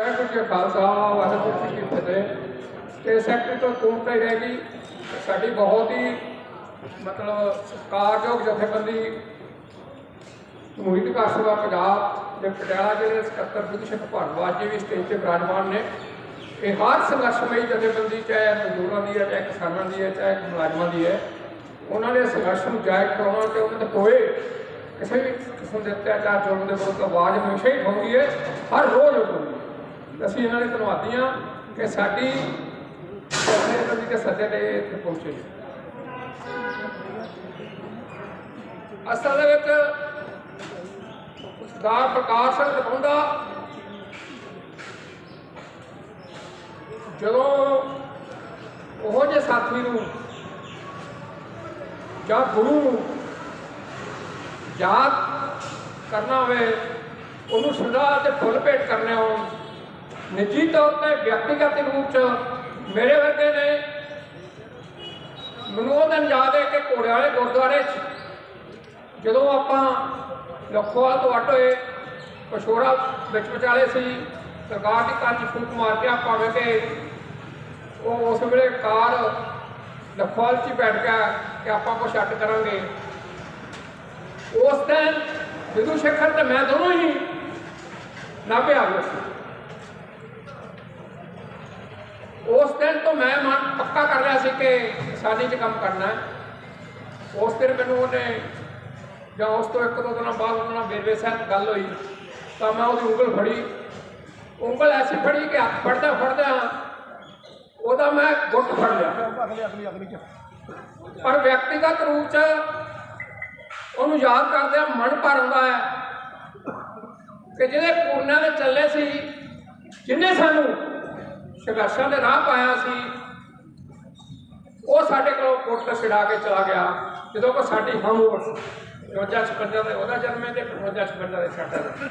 ਵਾਹਿਗੁਰੂ ਜੀ ਖਾਲਸਾ, ਵਾਹਿਗੁਰੂ ਜੀ ਕੀ ਫਤਿਹ। ਤੇ ਸੈਕਟਰ ਤੋਂ ਕੋਰਟ ਹੀ ਰਹਿ ਗਈ। ਸਾਡੀ ਬਹੁਤ ਹੀ ਮਤਲਬ ਸਤਿਕਾਰਯੋਗ ਜਥੇਬੰਦੀ ਮੋਹਿਤ ਕਾਸਵਾ ਪੰਜਾਬ ਦੇ ਪਟਿਆਲਾ ਜ਼ਿਲ੍ਹੇ ਦੇ ਸਕੱਤਰ ਵਿਦਿਸ਼ਕ ਭਾਰਦਵਾਜ ਜੀ ਵੀ ਸਟੇਜ ਤੇ ਬਰਾਜਮਾਨ ਨੇ। ਇਹ ਹਰ ਸੰਘਰਸ਼ਮਈ ਜਥੇਬੰਦੀ, ਚਾਹੇ ਮਜ਼ਦੂਰਾਂ ਦੀ ਹੈ, ਚਾਹੇ ਕਿਸਾਨਾਂ ਦੀ ਹੈ, ਚਾਹੇ ਮੁਲਾਜ਼ਮਾਂ ਦੀ ਹੈ, ਉਹਨਾਂ ਨੇ ਸੰਘਰਸ਼ ਨੂੰ ਜਾਇਜ਼ ਕਰਾਉਣਾ ਤੇ ਉਹਨਾਂ ਦੇ ਹੋਏ ਕਿਸੇ ਵੀ ਕਿਸਮ ਦੇ ਅਤਿਆਚਾਰ ਜ਼ੁਲਮ ਦੇ ਵਿਰੁੱਧ ਆਵਾਜ਼ ਹਮੇਸ਼ਾ ਹੀ ਉਠਾਉਂਦੀ ਹੈ, ਹਰ ਰੋਜ਼ ਉਠਾਉਂਦੀ ਹੈ। ਅਸੀਂ ਇਹਨਾਂ ਦੇ ਧੰਨਵਾਦੀ ਹਾਂ ਕਿ ਸਾਡੀ ਜਥੇਬੰਦੀ ਦੇ ਸੱਦੇ ਤੇ ਇੱਥੇ ਪਹੁੰਚੇ ਅਸਲ ਦੇ ਵਿੱਚ ਸਰਦਾਰ ਪ੍ਰਕਾਸ਼ ਸਿੰਘ ਦਪੌਂਦਾ ਜਦੋਂ ਉਹ ਜੇ ਸਾਥੀ ਨੂੰ ਜਾਂ ਗੁਰੂ ਨੂੰ ਯਾਦ ਕਰਨਾ ਹੋਵੇ, ਉਹਨੂੰ ਸਦਾ ਤੇ ਫੁੱਲ ਭੇਟ ਕਰਨੇ ਹੋਣ ਨਿੱਜੀ ਤੌਰ ਤੇ ਵਿਅਕਤੀਗਤ ਰੂਪ ਚ ਮੇਰੇ ਵਰਗੇ ਨੇ ਮੈਨੂੰ ਉਹ ਦਿਨ ਯਾਦ ਹੈ ਕਿ ਘੋੜੇ ਵਾਲੇ ਗੁਰਦੁਆਰੇ 'ਚ ਜਦੋਂ ਆਪਾਂ ਲਖੋਵਾਲ ਤੋਂ ਅੱਡ ਹੋਏ, ਪਸ਼ੋਰਾ ਵਿੱਚ ਵਿਚਾਲੇ ਸੀ, ਸਰਕਾਰ ਦੀ ਕੰਨ 'ਚ ਫੂਕ ਮਾਰ ਕੇ ਭਾਵੇਂ ਕਿ ਉਹ ਉਸ ਵੇਲੇ ਕਾਰ ਲਖੋਵਾਲ 'ਚ ਹੀ ਬੈਠ ਗਿਆ ਕਿ ਆਪਾਂ ਕੁਛ ਅੱਡ ਕਰਾਂਗੇ। ਉਸ ਦਿਨ ਵਿਦੂ ਸ਼ੇਖਰ ਤੇ ਮੈਂ ਦੋਨੋਂ ਹੀ ਨਾਭੇ ਆ ਗਏ ਸੀ। ਉਸ ਦਿਨ ਤੋਂ ਮੈਂ ਮਨ ਪੱਕਾ ਕਰ ਲਿਆ ਸੀ ਕਿ ਕਿਸਾਨੀ 'ਚ ਕੰਮ ਕਰਨਾ ਹੈ। ਉਸ ਦਿਨ ਮੈਨੂੰ ਉਹਨੇ ਜਾਂ ਉਸ ਤੋਂ ਇੱਕ ਦੋ ਦਿਨਾਂ ਬਾਅਦ ਉਹਨਾਂ ਨਾਲ ਵੇਰਵੇ ਸਾਹਿਬ ਗੱਲ ਹੋਈ, ਤਾਂ ਮੈਂ ਉਹਦੀ ਉਂਗਲ ਫੜੀ। ਉਂਗਲ ਐਸੀ ਫੜੀ ਕਿ ਹੱਥ ਫੜਦਾ ਫੜਦਾ ਉਹਦਾ ਮੈਂ ਗੁੱਟ ਫੜ ਲਿਆ। ਪਰ ਵਿਅਕਤੀਗਤ ਰੂਪ ਚ ਉਹਨੂੰ ਯਾਦ ਕਰਦਿਆਂ ਮਨ ਭਰ ਆਉਂਦਾ ਹੈ ਕਿ ਜਿਹਦੇ ਪੂਰਨਾਂ ਦੇ ਚੱਲੇ ਸੀ ਜਿਨੇ ਸਾਨੂੰ ਸੰਘਰਸ਼ਾਂ ਦੇ ਰਾਹ ਪਾਇਆ ਸੀ। ਉਹ ਸਾਡੇ ਕੋਲੋਂ ਪੁੱਟ ਤੇ ਛਡਾ ਕੇ ਚਲਾ ਗਿਆ। ਜਦੋਂ ਕੋ ਸਾਡੀ ਹਮ ਉਮਰ 55 ਦੇ, ਉਹਦਾ ਜਨਮ ਹੈ ਤੇ 55 ਦੇ ਸਾਡਾ ਦਾ।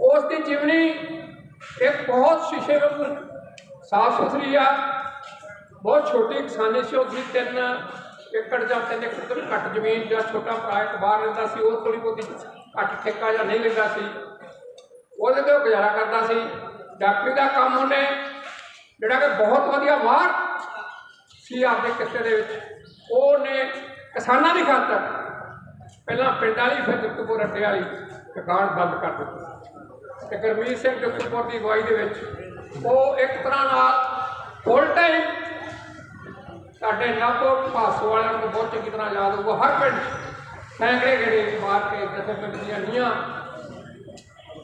ਉਸ ਦੀ ਜੀਵਨੀ ਇੱਕ ਬਹੁਤ ਸ਼ੀਸ਼ੇ ਵਾਂਗੂ ਸਾਫ਼ ਸੁਥਰੀ ਆ। ਬਹੁਤ ਛੋਟੀ ਕਿਸਾਨੀ ਸੀ, ਉਹਦੀ ਤਿੰਨ ਏਕੜ ਜਾਂ ਤਿੰਨ ਏਕੜ ਤੋਂ ਵੀ ਘੱਟ ਜ਼ਮੀਨ ਜਾਂ ਛੋਟਾ ਭਰਾ ਇੱਕ ਬਾਹਰ ਰਹਿੰਦਾ ਸੀ, ਉਹ ਥੋੜੀ ਬਹੁਤੀ ਘੱਟ ਠੇਕਾ ਜਾਂ ਨਹੀਂ ਲੈਂਦਾ ਸੀ। ਉਹਦੇ ਤੇ ਗੁਜ਼ਾਰਾ ਕਰਦਾ ਸੀ। ਡਾਕਟਰੀ ਦਾ ਕੰਮ ਉਹਨੇ ਜਿਹੜਾ ਕਿ ਬਹੁਤ ਵਧੀਆ ਮਾਰ ਸੀ ਆਪਦੇ ਕਿੱਤੇ ਦੇ ਵਿੱਚ। ਉਹਨੇ ਕਿਸਾਨਾਂ ਦੀ ਖਾਤਰ ਪਹਿਲਾਂ ਪਿੰਡ ਵਾਲੀ, ਫਿਰ ਜਗਤਪੁਰ ਅੱਡੇ ਵਾਲੀ ਦੁਕਾਨ ਬੰਦ ਕਰ ਦਿੱਤੀ। ਤੇ ਗੁਰਮੀਤ ਸਿੰਘ ਜਗਤਪੁਰ ਦੀ ਅਗਵਾਈ ਦੇ ਵਿੱਚ ਉਹ ਇੱਕ ਤਰ੍ਹਾਂ ਨਾਲ ਫੁੱਲ ਟਾਈਮ ਸਾਡੇ ਨਾਭੋ ਭਾਸੋ ਵਾਲਿਆਂ ਨੂੰ ਬਹੁਤ ਚੰਗੀ ਤਰ੍ਹਾਂ ਯਾਦ ਹੋਊਗਾ। ਹਰ ਪਿੰਡ ਸੈਂਕੜੇ ਗੇੜੇ ਮਾਰ ਕੇ ਜਿੱਥੇ ਪਿੰਡ ਦੀਆਂ ਨੀਆਂ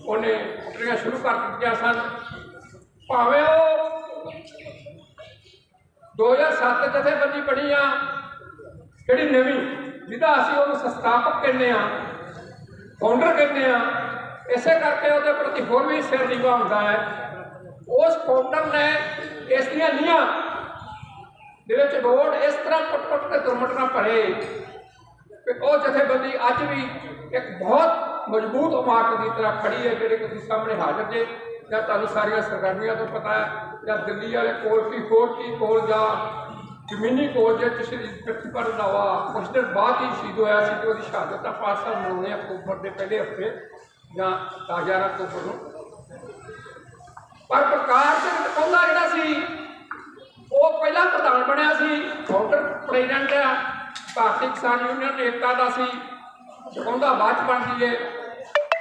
ਉਹਨੇ ਪੁੱਟਣੀਆਂ ਸ਼ੁਰੂ ਕਰ ਦਿੱਤੀਆਂ ਸਨ। ਭਾਵੇਂ ਉਹ 2007 ਜਥੇਬੰਦੀ ਬਣੀ ਆ, ਜਿਹੜੀ ਨਵੀਂ, ਜਿਹਦਾ ਅਸੀਂ ਉਹਨੂੰ ਸੰਸਥਾਪਕ ਕਹਿੰਦੇ ਆ ਫਾਊਂਡਰ ਕਹਿੰਦੇ ਆ, ਇਸੇ ਕਰਕੇ ਉਹਦੇ ਪ੍ਰਤੀ ਹੋਰ ਵੀ ਸਿਰ ਨੀਵਾ ਹੁੰਦਾ ਹੈ। ਉਸ ਫਾਊਂਡਰ ਨੇ ਇਸ ਦੀਆਂ ਨੀਆਂ ਦੇ ਵਿੱਚ ਰੋਡ ਇਸ ਤਰ੍ਹਾਂ ਟੁੱਟ-ਟੁੱਟ ਕੇ ਦੁਰਮਟਨਾ ਭਰੇ ਕਿ ਉਹ ਜਥੇਬੰਦੀ ਅੱਜ ਵੀ ਇੱਕ ਬਹੁਤ ਮਜ਼ਬੂਤ ਇਮਾਰਤ ਦੀ ਤਰ੍ਹਾਂ ਖੜੀ ਹੈ ਜਿਹੜੇ ਕਿ ਤੁਸੀਂ ਸਾਹਮਣੇ ਹਾਜ਼ਰ ਜੇ ਜਾਂ ਤੁਹਾਨੂੰ ਸਾਰੀਆਂ ਸਰਗਰਮੀਆਂ ਤੋਂ ਪਤਾ ਹੈ, ਜਾਂ ਦਿੱਲੀ ਵਾਲੇ ਕੋਲ ਕੀ ਕੋਲ ਕੀ ਕੋਲ, ਜਾਂ ਜ਼ਮੀਨੀ ਕੋਲ, ਜੇ ਸ਼੍ਰੀ ਪ੍ਰਤੀਪਰ ਨਵਾ ਕੁਛ ਦਿਨ ਬਾਅਦ ਹੀ ਸ਼ਹੀਦ ਹੋਇਆ ਸੀ ਤੇ ਉਹਦੀ ਸ਼ਹਾਦਤ ਦਾ ਪਾਸਾ ਮਨਾਉਣੇ ਅਕਤੂਬਰ ਦੇ ਪਹਿਲੇ ਹਫ਼ਤੇ, ਜਾਂ 11 ਅਕਤੂਬਰ ਨੂੰ। ਪਰ ਪ੍ਰਕਾਸ਼ ਸਿੰਘ ਟਕੌਲਾ ਜਿਹੜਾ ਸੀ, ਉਹ ਪਹਿਲਾਂ ਪ੍ਰਧਾਨ ਬਣਿਆ ਸੀ ਫਾਊਂਡਰ ਪ੍ਰੈਜ਼ੀਡੈਂਟ ਆ ਭਾਰਤੀ ਕਿਸਾਨ ਯੂਨੀਅਨ ਏਕਤਾ ਦਾ ਸੀ। ਟਕੌਲਾ ਬਾਅਦ 'ਚ ਬਣ ਗਈ ਹੈ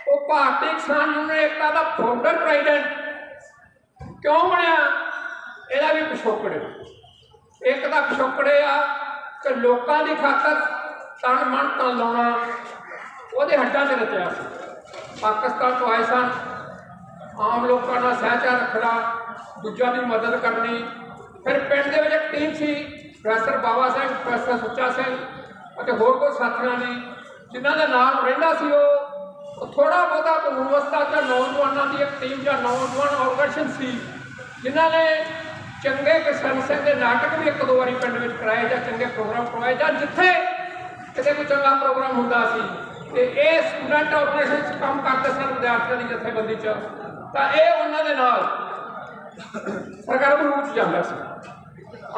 ਉਹ ਭਾਰਤੀ ਕਿਸਾਨ ਯੂਨੀਅਨ ਏਕਤਾ ਦਾ ਫਾਊਂਡਰ ਪ੍ਰੈਜ਼ੀਡੈਂਟ ਕਿਉਂ ਬਣਿਆ? ਇਹਦਾ ਵੀ ਪਿਛੋਕੜ ਇੱਕ ਦਾ ਪਿਛੋਕੜ ਇਹ ਆ ਕਿ ਲੋਕਾਂ ਦੀ ਖਾਤਰ ਤਨ ਮਨ ਤਨ ਲਾਉਣਾ ਉਹਦੇ ਹੱਡਾਂ 'ਤੇ ਰਚਿਆ ਪਾਕਿਸਤਾਨ ਤੋਂ ਆਏ ਸਨ। ਆਮ ਲੋਕਾਂ ਨਾਲ ਸਹਿਚਾਰ ਰੱਖਣਾ, ਦੂਜਿਆਂ ਦੀ ਮਦਦ ਕਰਨੀ। ਫਿਰ ਪਿੰਡ ਦੇ ਵਿੱਚ ਇੱਕ ਟੀਮ ਸੀ ਪ੍ਰੋਫੈਸਰ ਬਾਬਾ ਸਿੰਘ ਪ੍ਰੋਫੈਸਰ ਸੁੱਚਾ ਸਿੰਘ ਅਤੇ ਹੋਰ ਕੋਈ ਸਾਥੀਆਂ ਦੀ ਜਿਨ੍ਹਾਂ ਦੇ ਨਾਲ ਰਹਿੰਦਾ ਸੀ ਉਹ ਥੋੜਾ ਬਹੁਤਾ ਕਾਨੂੰਨ ਵਿਵਸਥਾ ਤੇ ਨੌਜਵਾਨਾਂ ਦੀ ਇੱਕ ਟੀਮ ਜਾਂ ਨੌਜਵਾਨ ਆਰਗੇਨਾਈਜੇਸ਼ਨ ਸੀ, ਜਿਨ੍ਹਾਂ ਨੇ ਚੰਗੇ ਕਿਸਾਨ ਸਿੰਘ ਦੇ ਨਾਟਕ ਵੀ ਇੱਕ ਦੋ ਵਾਰੀ ਪਿੰਡ ਵਿੱਚ ਕਰਾਏ ਜਾਂ ਚੰਗੇ ਪ੍ਰੋਗਰਾਮ ਕਰਵਾਏ ਜਾਂ ਜਿੱਥੇ ਕਿਤੇ ਕੋਈ ਚੰਗਾ ਪ੍ਰੋਗਰਾਮ ਹੁੰਦਾ ਸੀ, ਤੇ ਇਹ ਸਟੂਡੈਂਟ ਆਰਗੇਨਾਈਜੇਸ਼ਨ 'ਚ ਕੰਮ ਕਰਦੇ ਸਨ ਵਿਦਿਆਰਥੀਆਂ ਦੀ ਜਥੇਬੰਦੀ 'ਚ, ਤਾਂ ਇਹ ਉਹਨਾਂ ਦੇ ਨਾਲ ਸਰਗਰਮ ਰੂਪ 'ਚ ਜਾਂਦਾ ਸੀ।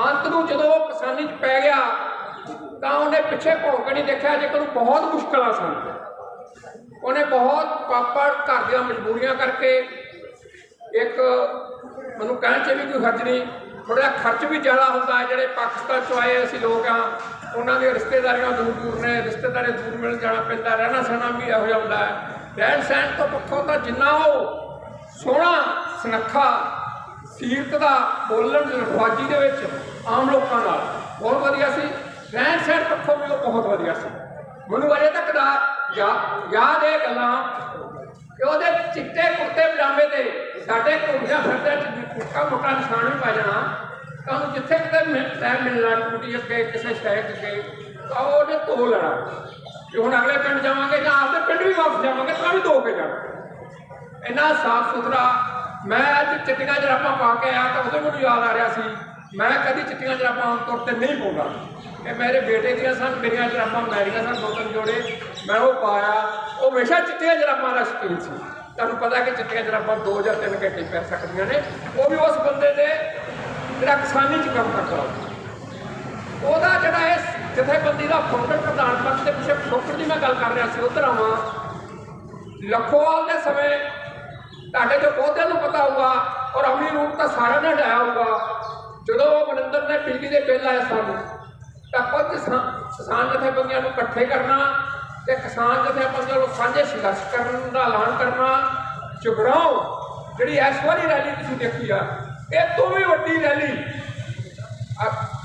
ਅੰਤ ਨੂੰ ਜਦੋਂ ਉਹ ਕਿਸਾਨੀ 'ਚ ਪੈ ਗਿਆ ਤਾਂ ਉਹਨੇ ਪਿੱਛੇ ਭੌਂਕ ਕੇ ਨਹੀਂ ਦੇਖਿਆ ਜੇ ਉਹ ਬਹੁਤ ਮੁਸ਼ਕਲਾਂ ਸਨ। ਉਹਨੇ ਬਹੁਤ ਪਾਪੜ ਘਰ ਦੀਆਂ ਮਜਬੂਰੀਆਂ ਕਰਕੇ ਇੱਕ ਮੈਨੂੰ ਕਹਿਣ 'ਚ ਵੀ ਕੋਈ ਹਰਜ ਨਹੀਂ, ਥੋੜ੍ਹਾ ਜਿਹਾ ਖਰਚ ਵੀ ਜ਼ਿਆਦਾ ਹੁੰਦਾ ਹੈ ਜਿਹੜੇ ਪਾਕਿਸਤਾਨ ਚੋਂ ਆਏ ਅਸੀਂ ਲੋਕ ਆ ਉਹਨਾਂ ਦੀਆਂ ਰਿਸ਼ਤੇਦਾਰੀਆਂ ਦੂਰ ਦੂਰ ਨੇ ਰਿਸ਼ਤੇਦਾਰੇ ਦੂਰ ਮਿਲ ਜਾਣਾ ਪੈਂਦਾ, ਰਹਿਣਾ ਸਹਿਣਾ ਵੀ ਇਹੋ ਜਿਹਾ ਹੁੰਦਾ ਹੈ। ਰਹਿਣ ਸਹਿਣ ਤੋਂ ਪੱਖੋਂ ਤਾਂ ਜਿੰਨਾ ਉਹ ਸੋਹਣਾ, ਸੁਨੱਖਾ, ਸੀਰਤ ਦਾ ਬੋਲਣ ਦੀ ਲਫਾਜੀ ਦੇ ਵਿੱਚ ਆਮ ਲੋਕਾਂ ਨਾਲ, ਬਹੁਤ ਵਧੀਆ ਸੀ। ਰਹਿਣ ਸਹਿਣ ਪੱਖੋਂ ਵੀ ਉਹ ਬਹੁਤ ਵਧੀਆ ਸੀ। ਮੈਨੂੰ ਅਜੇ ਤੱਕ ਦਾ ਯਾ- ਯਾਦ ਇਹ ਗੱਲਾਂ ਕਿ ਉਹਦੇ ਚਿੱਟੇ ਕੁੜਤੇ ਪਜਾਮੇ ਤੇ ਸਾਡੇ ਘੁੰਮਦਿਆਂ ਫਿਰਦਿਆਂ ਚ ਮੋਟਾ ਮੁੱਕਾ ਨਿਸ਼ਾਨ ਵੀ ਪਾ ਜਾਣਾ। ਤਾਂ ਉਹਨੂੰ ਜਿੱਥੇ ਕਿਤੇ ਮਿਲ- ਟਾਈਮ ਮਿਲਣਾ ਟੂਟੀ ਅੱਗੇ, ਕਿਸੇ ਸ਼ਹਿਰ ਅੱਗੇ, ਤਾਂ ਉਹਨੇ ਧੋ ਲੈਣਾ। ਕਿ ਹੁਣ ਅਗਲੇ ਪਿੰਡ ਜਾਵਾਂਗੇ ਜਾਂ ਆਪਦੇ ਪਿੰਡ ਵੀ ਵਾਪਸ ਜਾਵਾਂਗੇ, ਤਾਂ ਵੀ ਧੋ ਕੇ ਜਾਣਾ। ਇੰਨਾ ਸਾਫ਼ ਸੁਥਰਾ, ਮੈਂ ਅੱਜ ਚਿੱਟੀਆਂ ਜਰਾਬਾਂ ਪਾ ਕੇ ਆਇਆ ਤਾਂ ਉਦੋਂ ਮੈਨੂੰ ਯਾਦ ਆ ਰਿਹਾ ਸੀ। ਮੈਂ ਕਦੀ ਚਿੱਟੀਆਂ ਜਰਾਬਾਂ ਆਮ ਤੌਰ ਤੇ ਨਹੀਂ ਪਾਉਂਦਾ। ਇਹ ਮੇਰੇ ਬੇਟੇ ਦੀਆਂ ਸਨ, ਮੇਰੀਆਂ ਜਰਾਬਾਂ ਮੈਰੀਆਂ ਸਨ, ਦੋ ਤਿੰਨ ਜੋੜੇ। ਮੈਂ ਉਹ ਪਾਇਆ, ਉਹ ਹਮੇਸ਼ਾ ਚਿੱਟੀਆਂ ਜਰਾਬਾਂ ਦਾ ਸ਼ਕੀਨ ਸੀ। ਤੁਹਾਨੂੰ ਪਤਾ ਕਿ ਚਿੱਟੀਆਂ ਜਰਾਬਾਂ ਦੋ ਜਾਂ ਤਿੰਨ ਘੰਟੇ ਪੈ ਸਕਦੀਆਂ ਨੇ। ਉਹ ਵੀ ਉਸ ਬੰਦੇ ਦੇ ਜਿਹੜਾ ਕਿਸਾਨੀ ਚ ਕੰਮ ਕਰਦਾ ਉਹਦਾ ਜਿਹੜਾ ਇਸ ਜਥੇਬੰਦੀ ਦਾ ਫਾਊਂਡਰ ਪ੍ਰਧਾਨ ਪਦ ਦੇ ਪਿੱਛੇ ਪਿਛੋਕੜ ਦੀ ਮੈਂ ਗੱਲ ਕਰ ਰਿਹਾ ਸੀ, ਉਧਰ ਆਵਾਂ। ਲਖੋਵਾਲ ਦੇ ਸਮੇਂ ਤੁਹਾਡੇ ਤੋਂ ਬਹੁਤਿਆਂ ਨੂੰ ਪਤਾ ਹੋਊਗਾ ਔਰ ਅਮਲੀ ਰੂਪ ਤਾਂ ਸਾਰਿਆਂ ਨੇ ਹਟਾਇਆ ਹੋਊਗਾ। ਜਦੋਂ ਉਹ ਮਨਿੰਦਰ ਨੇ ਬਿਜਲੀ ਦੇ ਬਿੱਲ ਆਏ ਸਨ ਤਾਂ ਕੁਝ ਕਿਸਾਨ ਕਿਸਾਨ ਜਥੇਬੰਦੀਆਂ ਨੂੰ ਇਕੱਠੇ ਕਰਨਾ ਤੇ ਕਿਸਾਨ ਜਥੇਬੰਦੀਆਂ ਨੂੰ ਸਾਂਝੇ ਸੰਘਰਸ਼ ਕਰਨ ਦਾ ਐਲਾਨ ਕਰਨਾ। ਚੁਗਰਾਓ, ਜਿਹੜੀ ਇਸ ਵਾਰੀ ਰੈਲੀ ਤੁਸੀਂ ਦੇਖੀ ਆ, ਇਹ ਤੋਂ ਵੀ ਵੱਡੀ ਰੈਲੀ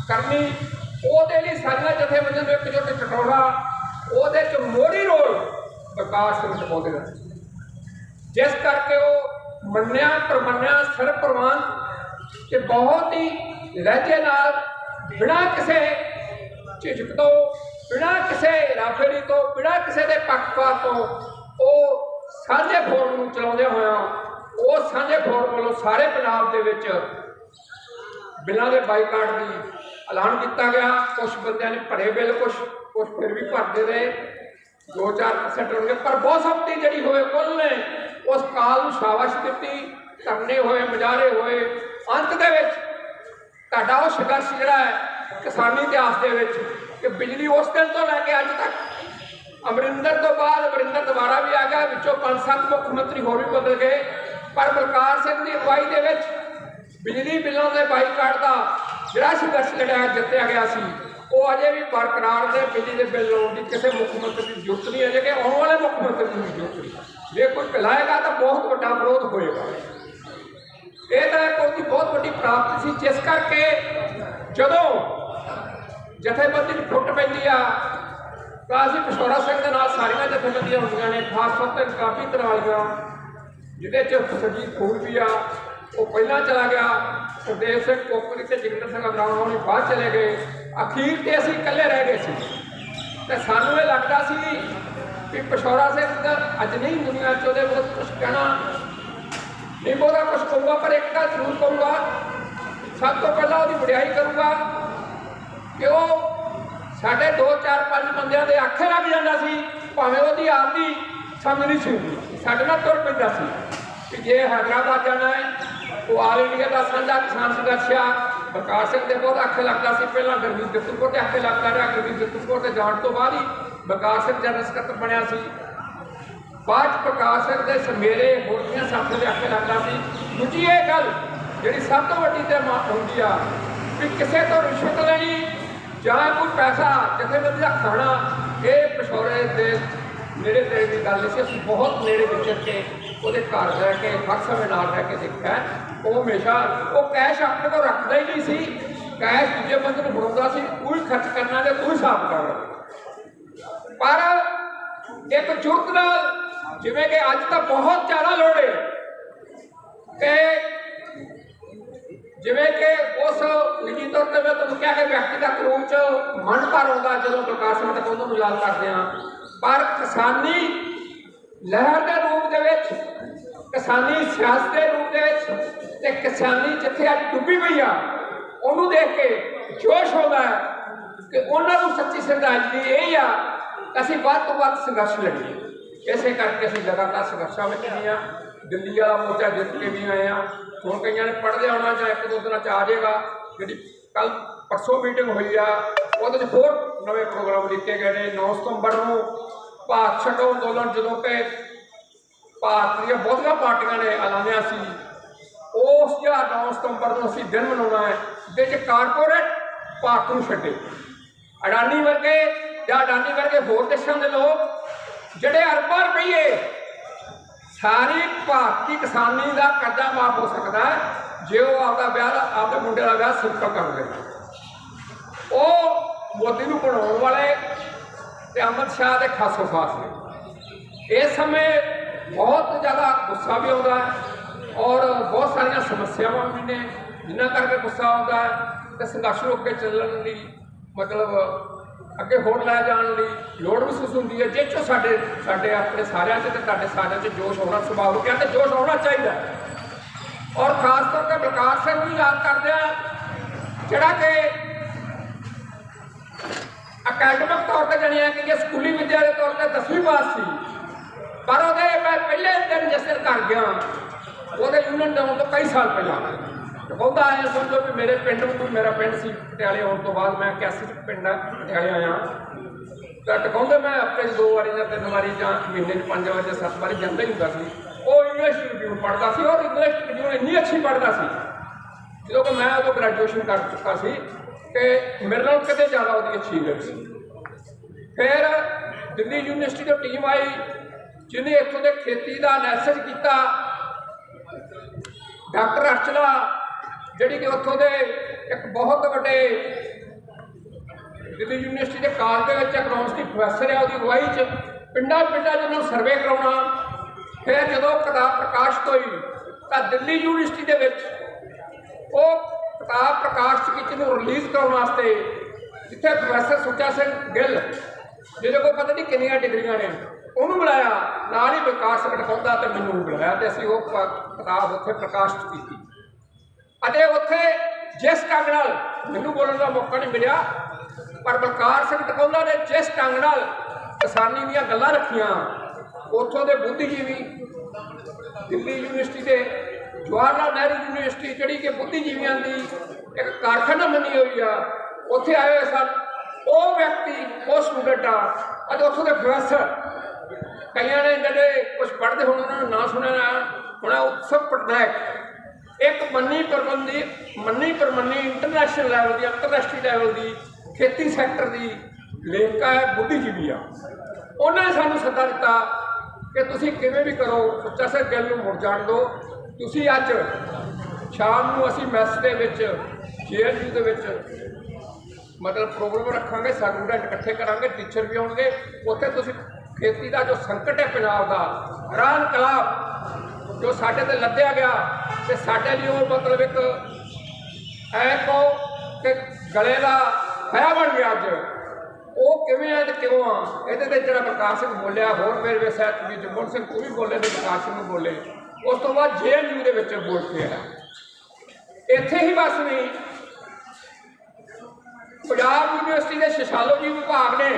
ਕਰਨੀ, ਉਹਦੇ ਲਈ ਸਾਰੀਆਂ ਜਥੇਬੰਦੀਆਂ ਨੂੰ ਇੱਕ ਜੁੱਟ ਟਟੋਰਾ ਉਹਦੇ ਚ ਮੋਰੀ ਰੋਲ ਵਿਕਾਸ ਸਿੰਘ ਪਾਉਂਦੇ ਨੇ। ਜਿਸ ਕਰਕੇ ਉਹ ਮੰਨਿਆ, ਪਰਮੰਨਿਆ ਸਿਰ ਪ੍ਰਵਾਨ ਤੇ ਬਹੁਤ ਹੀ ਲਹਿਜੇ ਨਾਲ ਬਿਨਾਂ ਕਿਸੇ ਝਿਜਕ ਤੋਂ ਬਿਨਾਂ ਕਿਸੇ ਰਾਫੇੜੀ ਤੋਂ, ਬਿਨਾਂ ਕਿਸੇ ਦੇ ਪੱਖਪਾਤ ਤੋਂ, ਉਹ ਸਾਂਝੇ ਫੋਰਮ ਨੂੰ ਚਲਾਉਂਦੇ ਹੋਇਆ ਉਹ ਸਾਂਝੇ ਫੋਰਮ ਵੱਲੋਂ ਸਾਰੇ ਪੰਜਾਬ ਦੇ ਵਿੱਚ ਬਿੱਲਾਂ ਦੇ ਬਾਈਕਾਟ ਦੀ ਐਲਾਨ ਕੀਤਾ ਗਿਆ। ਕੁਝ ਬੰਦਿਆਂ ਨੇ ਭਰੇ ਬਿੱਲ ਕੁਝ ਕੁਝ ਫਿਰ ਵੀ ਭਰਦੇ ਰਹੇ। 2-4% ਹੋਣਗੇ, ਪਰ ਬਹੁਤ ਸੰਮਤੀ ਜਿਹੜੀ ਹੋਏ, ਕੁੱਲ ਨੇ ਉਸ ਕਾਲ ਨੂੰ ਸ਼ਾਬਾਸ਼ ਦਿੱਤੀ। ਧਰਨੇ ਹੋਏ ਮੁਜ਼ਾਹਰੇ ਹੋਏ, ਅੰਤ ਦੇ ਵਿੱਚ ਤੁਹਾਡਾ ਉਹ ਸੰਘਰਸ਼ ਜਿਹੜਾ ਹੈ ਕਿਸਾਨੀ ਇਤਿਹਾਸ ਦੇ ਵਿੱਚ ਕਿ ਬਿਜਲੀ ਉਸ ਦਿਨ ਤੋਂ ਲੈ ਕੇ ਅੱਜ ਤੱਕ ਅਮਰਿੰਦਰ ਤੋਂ ਬਾਅਦ ਅਮਰਿੰਦਰ ਦੁਬਾਰਾ ਵੀ ਆ ਗਿਆ, ਵਿੱਚੋਂ ਪੰਜ ਸੱਤ ਮੁੱਖ ਮੰਤਰੀ ਹੋਰ ਵੀ ਬਦਲ ਗਏ। ਪਰ ਬਲਕਾਰ ਸਿੰਘ ਦੀ ਅਗਵਾਈ ਦੇ ਵਿੱਚ ਬਿਜਲੀ ਬਿੱਲਾਂ ਦੇ ਬਾਈਕਾਟ ਦਾ ਜਿਹੜਾ ਸੰਘਰਸ਼ ਲੜਿਆ, ਜਿੱਤਿਆ ਗਿਆ ਸੀ, ਉਹ ਅਜੇ ਵੀ ਬਰਕਰਾਰ ਨੇ। ਬਿਜਲੀ ਦੇ ਬਿੱਲ ਲਾਉਣ ਦੀ ਕਿਸੇ ਮੁੱਖ ਮੰਤਰੀ ਦੀ ਜ਼ਰੂਰਤ ਨਹੀਂ, ਅਜੇ ਕਿ ਆਉਣ ਵਾਲੇ ਮੁੱਖ ਮੰਤਰੀ ਦੀ ਵੀ ਜ਼ਰੂਰਤ ਨਹੀਂ। ਜੇ ਕੋਈ ਲਾਏਗਾ ਤਾਂ ਬਹੁਤ ਵੱਡਾ ਵਿਰੋਧ ਹੋਏਗਾ। ਇਹ ਤਾਂ ਇੱਕ ਉਹਦੀ ਬਹੁਤ ਵੱਡੀ ਪ੍ਰਾਪਤੀ ਸੀ, ਜਿਸ ਕਰਕੇ ਜਦੋਂ ਜਥੇਬੰਦੀ ਨੂੰ ਫੁੱਟ ਪੈਂਦੀ ਆ। ਤਾਂ ਅਸੀਂ ਪਿਸ਼ੌਰਾ ਸਿੰਘ ਦੇ ਨਾਲ ਸਾਰੀਆਂ ਜਥੇਬੰਦੀਆਂ ਹੁੰਦੀਆਂ ਨੇ, ਖਾਸ ਤੌਰ ਤੇ ਕਾਫੀ ਤਰਾਲੀਆਂ ਜਿਹਦੇ ਚ ਸਰਜੀਤ ਖੂਨ ਵੀ ਆ, ਉਹ ਪਹਿਲਾਂ ਚਲਾ ਗਿਆ, ਸੁਖਦੇਵ ਸਿੰਘ ਕੋਕਰੀ ਤੇ ਜਗਿੰਦਰ ਸਿੰਘ ਅਗਰਾਉਂ ਹੋਣੀ ਬਾਅਦ ਚਲੇ ਗਏ। ਅਖੀਰ ਤੇ ਅਸੀਂ ਇਕੱਲੇ ਰਹਿ ਗਏ ਸੀ। ਤੇ ਸਾਨੂੰ ਇਹ ਲੱਗਦਾ ਸੀ ਕਿ ਪਿਸ਼ੌਰਾ ਸਿੰਘ ਦਾ ਅੱਜ ਨਹੀਂ ਦੁਨੀਆ 'ਚ ਉਹਦੇ ਵਿਰੁੱਧ ਕੁਝ ਕਹਿਣਾ। ਨਹੀਂ ਬੋਦਾ ਕੁਝ ਕਹੂੰਗਾ, ਪਰ ਇੱਕ ਗੱਲ ਜ਼ਰੂਰ ਕਹੂੰਗਾ, ਸਭ ਤੋਂ ਪਹਿਲਾਂ ਉਹਦੀ ਵਡਿਆਈ ਕਰੂੰਗਾ। ਕਿ ਉਹ ਸਾਡੇ 2 4 5 ਬੰਦਿਆਂ ਦੇ ਆਖੇ ਲੱਗ ਜਾਂਦਾ ਸੀ, ਭਾਵੇਂ ਉਹਦੀ ਆਪਦੀ ਸਮਝ ਨਹੀਂ ਸੀ ਸਾਡੇ ਨਾਲ ਤੁਰ ਪੈਂਦਾ ਸੀ ਕਿ ਜੇ ਹੈਦਰਾਬਾਦ ਜਾਣਾ ਹੈ, ਉਹ ਆਲ ਇੰਡੀਆ ਦਾ ਸਾਂਝਾ ਕਿਸਾਨ ਸੰਘਰਸ਼ ਆ। ਪ੍ਰਕਾਸ਼ ਸਿੰਘ ਦੇ ਬਹੁਤ ਆਖੇ ਲੱਗਦਾ ਸੀ, ਪਹਿਲਾਂ ਗੁਰਮੀਤ ਜੱਤੂਪੁਰ ਦੇ ਆਖੇ ਲੱਗਦਾ ਰਿਹਾ, ਗੁਰਮੀਤ ਜੱਤੂਪੁਰ ਦੇ ਜਾਣ ਤੋਂ ਬਾਅਦ ਹੀ ਪ੍ਰਕਾਸ਼ ਸਿੰਘ ਜਨਰਲ ਸਕੱਤਰ ਬਣਿਆ ਸੀ। ਬਾਅਦ 'ਚ ਪ੍ਰਕਾਸ਼ ਸਿੰਘ ਦੇ ਸਮੇਰੇ ਹੋਰ ਦੀਆਂ ਸਾਥੀਆਂ ਦੇ ਆਖੇ ਲੱਗਦਾ ਸੀ। ਦੂਜੀ ਇਹ ਗੱਲ ਜਿਹੜੀ ਸਭ ਤੋਂ ਵੱਡੀ ਤੇ ਮਾ- ਹੁੰਦੀ ਆ ਵੀ ਕਿਸੇ ਤੋਂ ਰਿਸ਼ਵਤ ਲੈਣੀ ਜਾਂ ਕੋਈ ਪੈਸਾ ਜਥੇਬੰਦੀ ਦਾ ਖਾਣਾ ਇਹ ਪਿਛੋੜੇ ਦੇ ਨੇੜੇ ਤੇੜੇ ਦੀ ਗੱਲ ਸੀ, ਅਸੀਂ ਬਹੁਤ ਨੇੜੇ ਵਿਚਰ ਕੇ ਉਹਦੇ ਘਰ ਰਹਿ ਕੇ, ਹਰ ਸਮੇਂ ਨਾਲ ਰਹਿ ਕੇ ਦੇਖਿਆ। ਉਹ ਹਮੇਸ਼ਾ, ਉਹ ਕੈਸ਼ ਆਪਣੇ ਕੋਲ ਰੱਖਦਾ ਹੀ ਨਹੀਂ ਸੀ। ਕੈਸ਼ ਦੂਜੇ ਬੰਦੇ ਨੂੰ ਫੜਾਉਂਦਾ ਸੀ ਤੂੰ ਹੀ ਖਰਚ ਕਰਨਾ ਤੇ ਤੂੰ ਹੀ ਹਿਸਾਬ ਕਰਨਾ। ਪਰ ਇੱਕ ਜੁਰਤ ਨਾਲ, ਜਿਵੇਂ ਕਿ ਅੱਜ ਤਾਂ ਬਹੁਤ ਜ਼ਿਆਦਾ ਲੋੜ ਹੈ। ਕਿ ਜਿਵੇਂ ਕਿ ਉਸ ਨਿੱਜੀ ਤੌਰ ਤੇ ਮੈਂ ਤੁਹਾਨੂੰ ਕਿਹਾ ਕਿ ਵਿਅਕਤੀਗਤ ਰੂਪ ਚ ਮਨ ਭਰ ਆਉਂਦਾ ਜਦੋਂ ਪ੍ਰਕਾਸ਼ ਸਿੰਘ ਤੱਕ ਉਹਨੂੰ ਯਾਦ ਕਰਦੇ ਹਾਂ। ਪਰ ਕਿਸਾਨੀ ਲਹਿਰ ਦੇ ਰੂਪ ਦੇ ਵਿੱਚ, ਕਿਸਾਨੀ ਸਿਆਸਤ ਦੇ ਰੂਪ ਦੇ ਵਿੱਚ ਤੇ ਕਿਸਾਨੀ ਜਿੱਥੇ ਅੱਜ ਡੁੱਬੀ ਪਈ ਆ, ਉਹਨੂੰ ਦੇਖ ਕੇ ਜੋਸ਼ ਆਉਂਦਾ ਕਿ ਉਹਨਾਂ ਨੂੰ ਸੱਚੀ ਸ਼ਰਧਾਂਜਲੀ ਇਹ ਆ, ਅਸੀਂ ਵੱਧ ਤੋਂ ਵੱਧ ਸੰਘਰਸ਼ ਲੜੀਏ। ਇਸੇ ਕਰਕੇ ਅਸੀਂ ਲਗਾਤਾਰ ਸੰਘਰਸ਼ਾਂ ਵਿੱਚ ਵੀ ਆ ਦਿੱਲੀ ਵਾਲਾ ਮੋਰਚਾ ਜਿੱਤ ਕੇ ਵੀ ਆਏ ਆ ਹੁਣ ਕਈਆਂ ਨੇ ਪੜ੍ਹਦੇ ਆਉਣਾ ਜਾਂ ਇੱਕ ਦੋ ਦਿਨਾਂ ਚ ਆ ਜਾਏਗਾ। ਜਿਹੜੀ ਕੱਲ ਪਰਸੋਂ ਮੀਟਿੰਗ ਹੋਈ ਆ, ਉਹਦੇ ਚ ਹੋਰ ਨਵੇਂ ਪ੍ਰੋਗਰਾਮ ਲਿਖੇ ਗਏ ਨੇ। 9 ਸਤੰਬਰ ਨੂੰ ਭਾਰਤ ਛੱਡੋ ਅੰਦੋਲਨ ਜਦੋਂ ਕਿ ਭਾਰਤ ਦੀਆਂ ਬਹੁਤੀਆਂ ਪਾਰਟੀਆਂ ਨੇ ਐਲਾਨਿਆ ਸੀ, ਉਸ ਆ 9 ਸਤੰਬਰ ਨੂੰ ਅਸੀਂ ਦਿਨ ਮਨਾਉਣਾ ਹੈ। ਤੇ ਚ ਕਾਰਪੋਰੇਟ ਭਾਰਤ ਨੂੰ ਛੱਡੇ। ਅਡਾਨੀ ਵਰਗੇ ਜਾਂ ਅਡਾਨੀ ਵਰਗੇ ਹੋਰ ਦੇਸ਼ਾਂ ਦੇ ਲੋਕ ਜਿਹੜੇ ਅਰਬਾਂ ਰੁਪਈਏ ਸਾਰੀ ਭਾਰਤੀ ਕਿਸਾਨੀ ਦਾ ਕਰਜ਼ਾ ਮਾਫ ਹੋ ਸਕਦਾ ਹੈ, ਜੇ ਉਹ ਆਪਦਾ ਵਿਆਹ ਦਾ ਆਪਦੇ ਮੁੰਡੇ ਦਾ ਵਿਆਹ ਸਿੰਪਲ ਕਰ ਦੇ ਉਹ ਮੋਦੀ ਨੂੰ ਬਣਾਉਣ ਵਾਲੇ ਤੇ ਅਮਰ ਸ਼ਾਹ ਦੇ ਖਾਸੋ ਖਾਸ ਨੇ। ਇਸ ਸਮੇਂ ਬਹੁਤ ਜ਼ਿਆਦਾ ਗੁੱਸਾ ਵੀ ਆਉਂਦਾ ਹੈ ਔਰ ਬਹੁਤ ਸਾਰੀਆਂ ਸਮੱਸਿਆਵਾਂ ਵੀ ਨੇ, ਜਿਨ੍ਹਾਂ ਕਰਕੇ ਗੁੱਸਾ ਆਉਂਦਾ ਹੈ ਤੇ ਸੰਘਰਸ਼ ਰੋਕ ਕੇ ਚੱਲਣ ਦੀ ਮਤਲਬ ਅੱਗੇ ਹੋਰ ਲੈ ਜਾਣ ਲਈ ਲੋੜ ਮਹਿਸੂਸ ਹੁੰਦੀ ਹੈ। ਜੇ 'ਚੋਂ ਸਾਡੇ ਸਾਡੇ ਆਪਣੇ ਸਾਰਿਆਂ 'ਚ ਤੇ ਤੁਹਾਡੇ ਸਾਰਿਆਂ 'ਚ ਜੋਸ਼ ਹੋਣਾ ਸੁਭਾਵਿਕ ਹੈ ਤੇ ਜੋਸ਼ ਹੋਣਾ ਚਾਹੀਦਾ ਔਰ ਖਾਸ ਤੌਰ ਤੇ ਬਲਕਾਰ ਸਿੰਘ ਨੂੰ ਯਾਦ ਕਰਦੇ ਆ ਜਿਹੜਾ ਕਿ ਅਕੈਡਮਿਕ ਤੌਰ ਤੇ ਜਾਣਿਆ ਕਿ ਜੇ ਸਕੂਲੀ ਵਿਦਿਆ ਦੇ ਤੌਰ ਤੇ 10ਵੀਂ ਪਾਸ ਸੀ, ਪਰ ਉਹਦੇ ਮੈਂ ਪਹਿਲੇ ਦਿਨ ਜਿਸ ਦਿਨ ਕਰ ਗਿਆ, ਉਹਦੇ ਯੂਨੀਅਨ ਦੇ ਹੋਣ ਤੋਂ ਕਈ ਸਾਲ ਪਹਿਲਾਂ। ਤੇ ਬਹੁਤਾ ਆਇਆ ਸਮਝੋ ਵੀ ਮੇਰੇ ਪਿੰਡ ਨੂੰ ਮੇਰਾ ਪਿੰਡ ਸੀ, ਪਟਿਆਲੇ ਆਉਣ ਤੋਂ ਬਾਅਦ ਮੈਂ 81 ਚ ਪਿੰਡ ਪਟਿਆਲੇ ਆਇਆ। ਤਾਂ ਟਕਾਉਂਦੇ ਮੈਂ ਹਫ਼ਤੇ 'ਚ ਦੋ ਵਾਰੀ ਜਾਂ ਤਿੰਨ ਵਾਰੀ ਜਾਂ ਮਹੀਨੇ 'ਚ ਪੰਜ ਵਾਰੀ ਜਾਂ ਸੱਤ ਵਾਰੀ ਜਾਂਦਾ ਹੀ ਹੁੰਦਾ ਸੀ। ਉਹ ਇੰਗਲਿਸ਼ ਰਿਵਿਊ ਪੜ੍ਹਦਾ ਸੀ, ਔਰ ਇੰਗਲਿਸ਼ ਰਿਵਿਊ ਇੰਨੀ ਅੱਛੀ ਪੜ੍ਹਦਾ ਸੀ। ਜਦੋਂ ਕਿ ਮੈਂ ਉਦੋਂ ਗ੍ਰੈਜੂਏਸ਼ਨ ਕਰ ਚੁੱਕਾ ਸੀ ਕਿ ਮੇਰੇ ਨਾਲ ਕਿਤੇ ਜ਼ਿਆਦਾ ਉਹਦੀ ਅੱਛੀ ਇੰਗਲਿਸ਼ ਸੀ ਫਿਰ ਦਿੱਲੀ ਯੂਨੀਵਰਸਿਟੀ ਤੋਂ ਟੀਮ ਆਈ, ਜਿਹਨੇ ਇੱਥੋਂ ਦੇ ਖੇਤੀ ਦਾ ਅਨੈਲਿਸਿਸ ਕੀਤਾ। ਡਾਕਟਰ ਅਰਚਨਾ ਜਿਹੜੀ ਕਿ ਉੱਥੋਂ ਦੇ ਇੱਕ ਬਹੁਤ ਵੱਡੇ ਦਿੱਲੀ ਯੂਨੀਵਰਸਿਟੀ ਦੇ ਕਾਲਜ ਦੇ ਵਿੱਚ ਇਕਨੋਮਿਕਸ ਦੀ ਪ੍ਰੋਫੈਸਰ ਹੈ ਉਹਦੀ ਅਗਵਾਈ 'ਚ ਪਿੰਡਾਂ ਪਿੰਡਾਂ 'ਚ ਉਹਨਾਂ ਨੂੰ ਸਰਵੇ ਕਰਾਉਣਾ। ਫਿਰ ਜਦੋਂ ਕਿਤਾਬ ਪ੍ਰਕਾਸ਼ਿਤ ਹੋਈ, ਤਾਂ ਦਿੱਲੀ ਯੂਨੀਵਰਸਿਟੀ ਦੇ ਵਿੱਚ ਉਹ ਕਿਤਾਬ ਪ੍ਰਕਾਸ਼ਿਤ ਕੀਤੀ ਨੂੰ ਰਿਲੀਜ਼ ਕਰਾਉਣ ਵਾਸਤੇ ਜਿੱਥੇ ਪ੍ਰੋਫੈਸਰ ਸੁੱਚਾ ਸਿੰਘ ਗਿੱਲ, ਜਿਹਦੇ ਕੋਲ ਪਤਾ ਨਹੀਂ ਕਿੰਨੀਆਂ ਡਿਗਰੀਆਂ ਨੇ, ਉਹਨੂੰ ਬੁਲਾਇਆ। ਨਾਲ ਹੀ ਵਿਕਾਸ ਘਟਕਾਉਂਦਾ ਤੇ ਮੈਨੂੰ ਬੁਲਾਇਆ ਤੇ ਅਸੀਂ ਉਹ ਕਿਤਾਬ ਉੱਥੇ ਪ੍ਰਕਾਸ਼ਿਤ ਕੀਤੀ। ਅਤੇ ਉੱਥੇ ਜਿਸ ਢੰਗ ਨਾਲ ਮੈਨੂੰ ਬੋਲਣ ਦਾ ਮੌਕਾ ਨਹੀਂ ਮਿਲਿਆ, ਪਰ ਬਲਕਾਰ ਸਿੰਘ ਟਕੌਲਾ ਨੇ ਜਿਸ ਢੰਗ ਨਾਲ ਕਿਸਾਨੀ ਦੀਆਂ ਗੱਲਾਂ ਰੱਖੀਆਂ, ਉੱਥੋਂ ਦੇ ਬੁੱਧੀਜੀਵੀ, ਦਿੱਲੀ ਯੂਨੀਵਰਸਿਟੀ ਦੇ ਜਵਾਹਰ ਲਾਲ ਨਹਿਰੂ ਯੂਨੀਵਰਸਿਟੀ, ਜਿਹੜੀ ਕਿ ਬੁੱਧੀਜੀਵੀਆਂ ਦੀ ਇੱਕ ਕਾਰਖਾਨਾ ਮੰਨੀ ਹੋਈ ਆ, ਉੱਥੇ ਆਏ ਹੋਏ ਸਨ। ਉਹ ਵਿਅਕਤੀ, ਉਹ ਸਟੂਡੈਂਟ ਆ, ਅਤੇ ਉੱਥੋਂ ਦੇ ਪ੍ਰੋਫੈਸਰ। ਕਈਆਂ ਨੇ ਜਿਹੜੇ ਕੁਝ ਪੜ੍ਹਦੇ ਹੋਣ, ਉਹਨਾਂ ਨੂੰ ਨਾ ਸੁਣਿਆ ਨਾ ਹੁਣ ਉਤਸਵ ਪਟਨਾਇਕ ਇੱਕ ਮੰਨੀ ਪ੍ਰਬੰਧੀ, ਮੰਨੀ ਪ੍ਰਮੰਨੀ ਇੰਟਰਨੈਸ਼ਨਲ ਲੈਵਲ ਦੀ, ਅੰਤਰਰਾਸ਼ਟਰੀ ਲੈਵਲ ਦੀ, ਖੇਤੀ ਸੈਕਟਰ ਦੀ ਲੇਖਕਾ ਹੈ ਬੁੱਧੀਜੀਵੀ ਆ। ਉਹਨਾਂ ਨੇ ਸਾਨੂੰ ਸੱਦਾ ਦਿੱਤਾ ਕਿ ਤੁਸੀਂ ਕਿਵੇਂ ਵੀ ਕਰੋ, ਸੁੱਚਾ ਸਿੰਘ ਗਿੱਲ ਨੂੰ ਮੁੜ ਜਾਣ ਦਿਓ। ਤੁਸੀਂ ਅੱਜ ਸ਼ਾਮ ਨੂੰ ਅਸੀਂ ਮੈਸ ਦੇ ਵਿੱਚ ਜੇਐਨਯੂ ਦੇ ਵਿੱਚ ਮਤਲਬ ਪ੍ਰੋਗਰਾਮ ਰੱਖਾਂਗੇ ਸਟੂਡੈਂਟ ਇਕੱਠੇ ਕਰਾਂਗੇ ਟੀਚਰ ਵੀ ਆਉਣਗੇ। ਉੱਥੇ ਤੁਸੀਂ ਖੇਤੀ ਦਾ ਜੋ ਸੰਕਟ ਹੈ ਪੰਜਾਬ ਦਾ ਰਾਨ ਕਲਾਬ ਜੋ ਸਾਡੇ ਤੇ ਲੱਦਿਆ ਗਿਆ ਤੇ ਸਾਡੇ ਲਈ ਉਹ ਮਤਲਬ ਇੱਕ ਐ ਕੋ ਕਿ ਗਲੇ ਦਾ ਹਇਆ ਬਣ ਗਿਆ ਅੱਜ। ਉਹ ਕਿਵੇਂ ਆ ਤੇ ਕਿਉਂ ਆ? ਇਹਦੇ ਤੇ ਜਿਹੜਾ ਪ੍ਰਕਾਸ਼ ਸਿੰਘ ਬੋਲਿਆ, ਹੋਰ ਮੇਰੇ ਵੇ ਸਾਹਿਬ ਵੀ ਜਮੋਲ ਸਿੰਘ, ਤੂੰ ਵੀ ਬੋਲੇ ਤੇ ਪ੍ਰਕਾਸ਼ ਸਿੰਘ ਨੂੰ ਬੋਲੇ। ਉਸ ਤੋਂ ਬਾਅਦ ਜੇਐਨਯੂ ਦੇ ਵਿੱਚ ਬੋਲ ਕੇ ਆਇਆ ਇੱਥੇ ਹੀ ਬਸ ਨਹੀਂ ਪੰਜਾਬ ਯੂਨੀਵਰਸਿਟੀ ਦੇ ਸੋਸ਼ਾਲੋਜੀ ਵਿਭਾਗ ਨੇ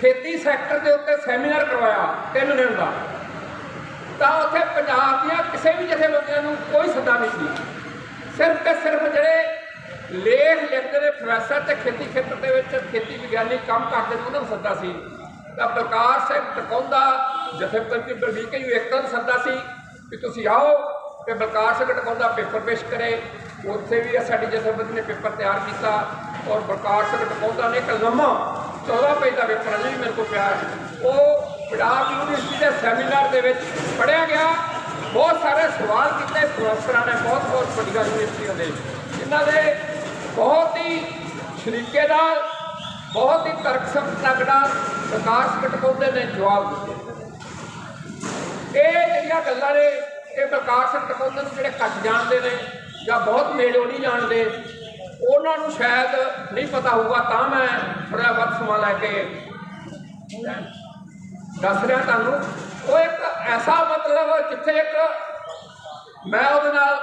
ਖੇਤੀ ਸੈਕਟਰ ਦੇ ਉੱਤੇ ਸੈਮੀਨਾਰ ਕਰਵਾਇਆ ਤਿੰਨ ਦਿਨ ਦਾ। ਤਾਂ ਉੱਥੇ ਪੰਜਾਬ ਦੀਆਂ ਕਿਸੇ ਵੀ ਜਥੇਬੰਦੀਆਂ ਨੂੰ ਕੋਈ ਸੱਦਾ ਨਹੀਂ ਸੀ। ਸਿਰਫ ਤੇ ਸਿਰਫ ਜਿਹੜੇ ਲੇਖ ਲਿਖਦੇ ਨੇ ਪ੍ਰੋਫੈਸਰ ਤੇ ਖੇਤੀ ਖੇਤਰ ਦੇ ਵਿੱਚ ਖੇਤੀ ਵਿਗਿਆਨੀ ਕੰਮ ਕਰਦੇ ਨੇ, ਉਹਨਾਂ ਨੂੰ ਸੱਦਾ ਸੀ। ਤਾਂ ਬਲਕਾਰ ਸਿੰਘ ਟਕੌਂਦਾ, ਜਥੇਬੰਦੀ ਬਲਬੀਕੇ ਨੂੰ ਇੱਕ ਨੂੰ ਸੱਦਾ ਸੀ ਕਿ ਤੁਸੀਂ ਆਓ ਤੇ ਬਲਕਾਰ ਸਿੰਘ ਟਕੌਂਦਾ ਪੇਪਰ ਪੇਸ਼ ਕਰੇ। ਉੱਥੇ ਵੀ ਸਾਡੀ ਜਥੇਬੰਦੀ ਨੇ ਪੇਪਰ ਤਿਆਰ ਕੀਤਾ ਔਰ ਬਲਕਾਰ ਸਿੰਘ ਟਕੌਂਦਾ ਨੇ ਕਲਮਾ ਲੰਮਾ 14 ਪੇਜ ਦਾ ਪੇਪਰ ਅਜੇ ਵੀ ਮੇਰੇ ਕੋਲ ਪਿਆ ਹੈ। ਉਹ ਪੰਜਾਬ ਯੂਨੀਵਰਸਿਟੀ ਦੇ ਸੈਮੀਨਾਰ ਦੇ ਵਿੱਚ ਪੜ੍ਹਿਆ ਗਿਆ। ਬਹੁਤ ਸਾਰੇ ਸਵਾਲ ਕੀਤੇ ਪ੍ਰੋਫੈਸਰਾਂ ਨੇ ਬਹੁਤ ਬਹੁਤ ਵੱਡੀਆਂ ਯੂਨੀਵਰਸਿਟੀਆਂ ਦੇ। ਇਹਨਾਂ ਦੇ ਬਹੁਤ ਹੀ ਸ਼ਰੀਕੇ ਨਾਲ, ਬਹੁਤ ਹੀ ਤਰਕਸੰਗਤ ਢੰਗ ਪ੍ਰਕਾਸ਼ ਕਟਕੌਂਦੇ ਨੇ, ਜਵਾਬ ਦਿੱਤੇ ਇਹ ਜਿਹੜੀਆਂ ਗੱਲਾਂ ਨੇ, ਇਹ ਪ੍ਰਕਾਸ਼ ਸਿੰਘ ਨੂੰ ਜਿਹੜੇ ਘੱਟ ਜਾਣਦੇ ਨੇ ਜਾਂ ਬਹੁਤ ਨੇੜੋਂ ਨਹੀਂ ਜਾਣਦੇ, ਉਹਨਾਂ ਨੂੰ ਸ਼ਾਇਦ ਨਹੀਂ ਪਤਾ ਹੋਊਗਾ, ਤਾਂ ਮੈਂ ਥੋੜ੍ਹਾ ਵੱਧ ਸਮਾਂ ਲੈ ਕੇ ਦੱਸ ਰਿਹਾ ਤੁਹਾਨੂੰ, ਉਹ ਇੱਕ ਐਸਾ ਮਤਲਬ ਜਿੱਥੇ ਇੱਕ ਮੈਂ ਉਹਦੇ ਨਾਲ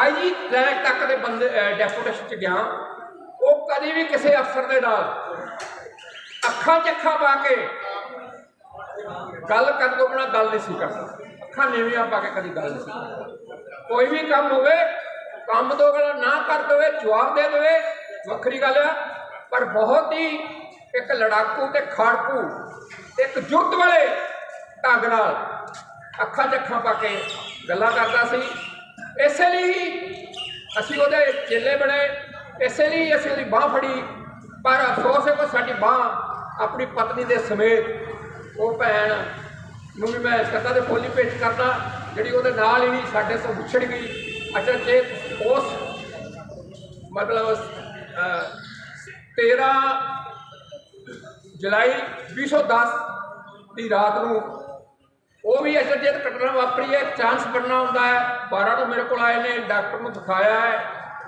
ਆਈਜੀ ਰੈਂਕ ਤੱਕ ਦੇ ਬੰਦੇ ਡੈਪੂਟੇਸ਼ਨ ਚ ਗਿਆ। ਉਹ ਕਦੇ ਵੀ ਕਿਸੇ ਅਫਸਰ ਦੇ ਨਾਲ ਅੱਖਾਂ 'ਚ ਅੱਖਾਂ ਪਾ ਕੇ ਗੱਲ ਕਰਨ ਤੋਂ ਬਿਨਾਂ ਗੱਲ ਨਹੀਂ ਸੀ ਕਰਦਾ। ਅੱਖਾਂ ਨੀਵੀਆਂ ਪਾ ਕੇ ਕਦੀ ਗੱਲ ਨਹੀਂ ਸੀ ਕੋਈ ਵੀ ਕੰਮ ਹੋਵੇ, ਕੰਮ ਤੋਂ ਅਗਲਾ ਨਾ ਕਰ ਦੇਵੇ, ਜਵਾਬ ਦੇ ਦੇਵੇ, ਵੱਖਰੀ ਗੱਲ ਆ। ਪਰ ਬਹੁਤ ਹੀ ਇੱਕ ਲੜਾਕੂ ਤੇ ਖਾੜਕੂ ਇੱਕ ਜੁੱਟ ਵਾਲੇ ਢੰਗ ਨਾਲ ਅੱਖਾਂ 'ਚ ਅੱਖਾਂ ਪਾ ਕੇ ਗੱਲਾਂ ਕਰਦਾ ਸੀ। ਇਸੇ ਲਈ ਅਸੀਂ ਉਹਦੇ ਚੇਲੇ ਬਣੇ। ਇਸੇ ਲਈ ਅਸੀਂ ਉਹਦੀ ਬਾਹ ਫੜੀ। ਪਰ ਅਫਸੋਸ ਹੈ ਕਿ ਸਾਡੀ ਬਾਹ ਆਪਣੀ ਪਤਨੀ ਦੇ ਸਮੇਤ ਉਹ ਭੈਣ ਨੂੰ ਵੀ ਮੈਂ ਸ਼ਰਧਾ ਦੇ ਬੋਲੀ ਹੀ ਪੇਸ਼ ਕਰਦਾ ਜਿਹੜੀ ਉਹਦੇ ਨਾਲ ਹੀ ਸਾਡੇ ਤੋਂ ਵਿਛੜ ਗਈ। ਅੱਛਾ ਜੇ ਉਸ ਮਤਲਬ ਅਹ, 13 ਜੁਲਾਈ 2010 ਦੀ ਰਾਤ ਨੂੰ ਉਹ ਵੀ ਅਚਰਜਿਤ ਘਟਨਾ ਵਾਪਰੀ ਹੈ ਚਾਂਸ ਬਣਨਾ ਹੁੰਦਾ ਹੈ। 12 ਨੂੰ ਮੇਰੇ ਕੋਲ ਆਏ ਨੇ, ਡਾਕਟਰ ਨੂੰ ਦਿਖਾਇਆ ਹੈ।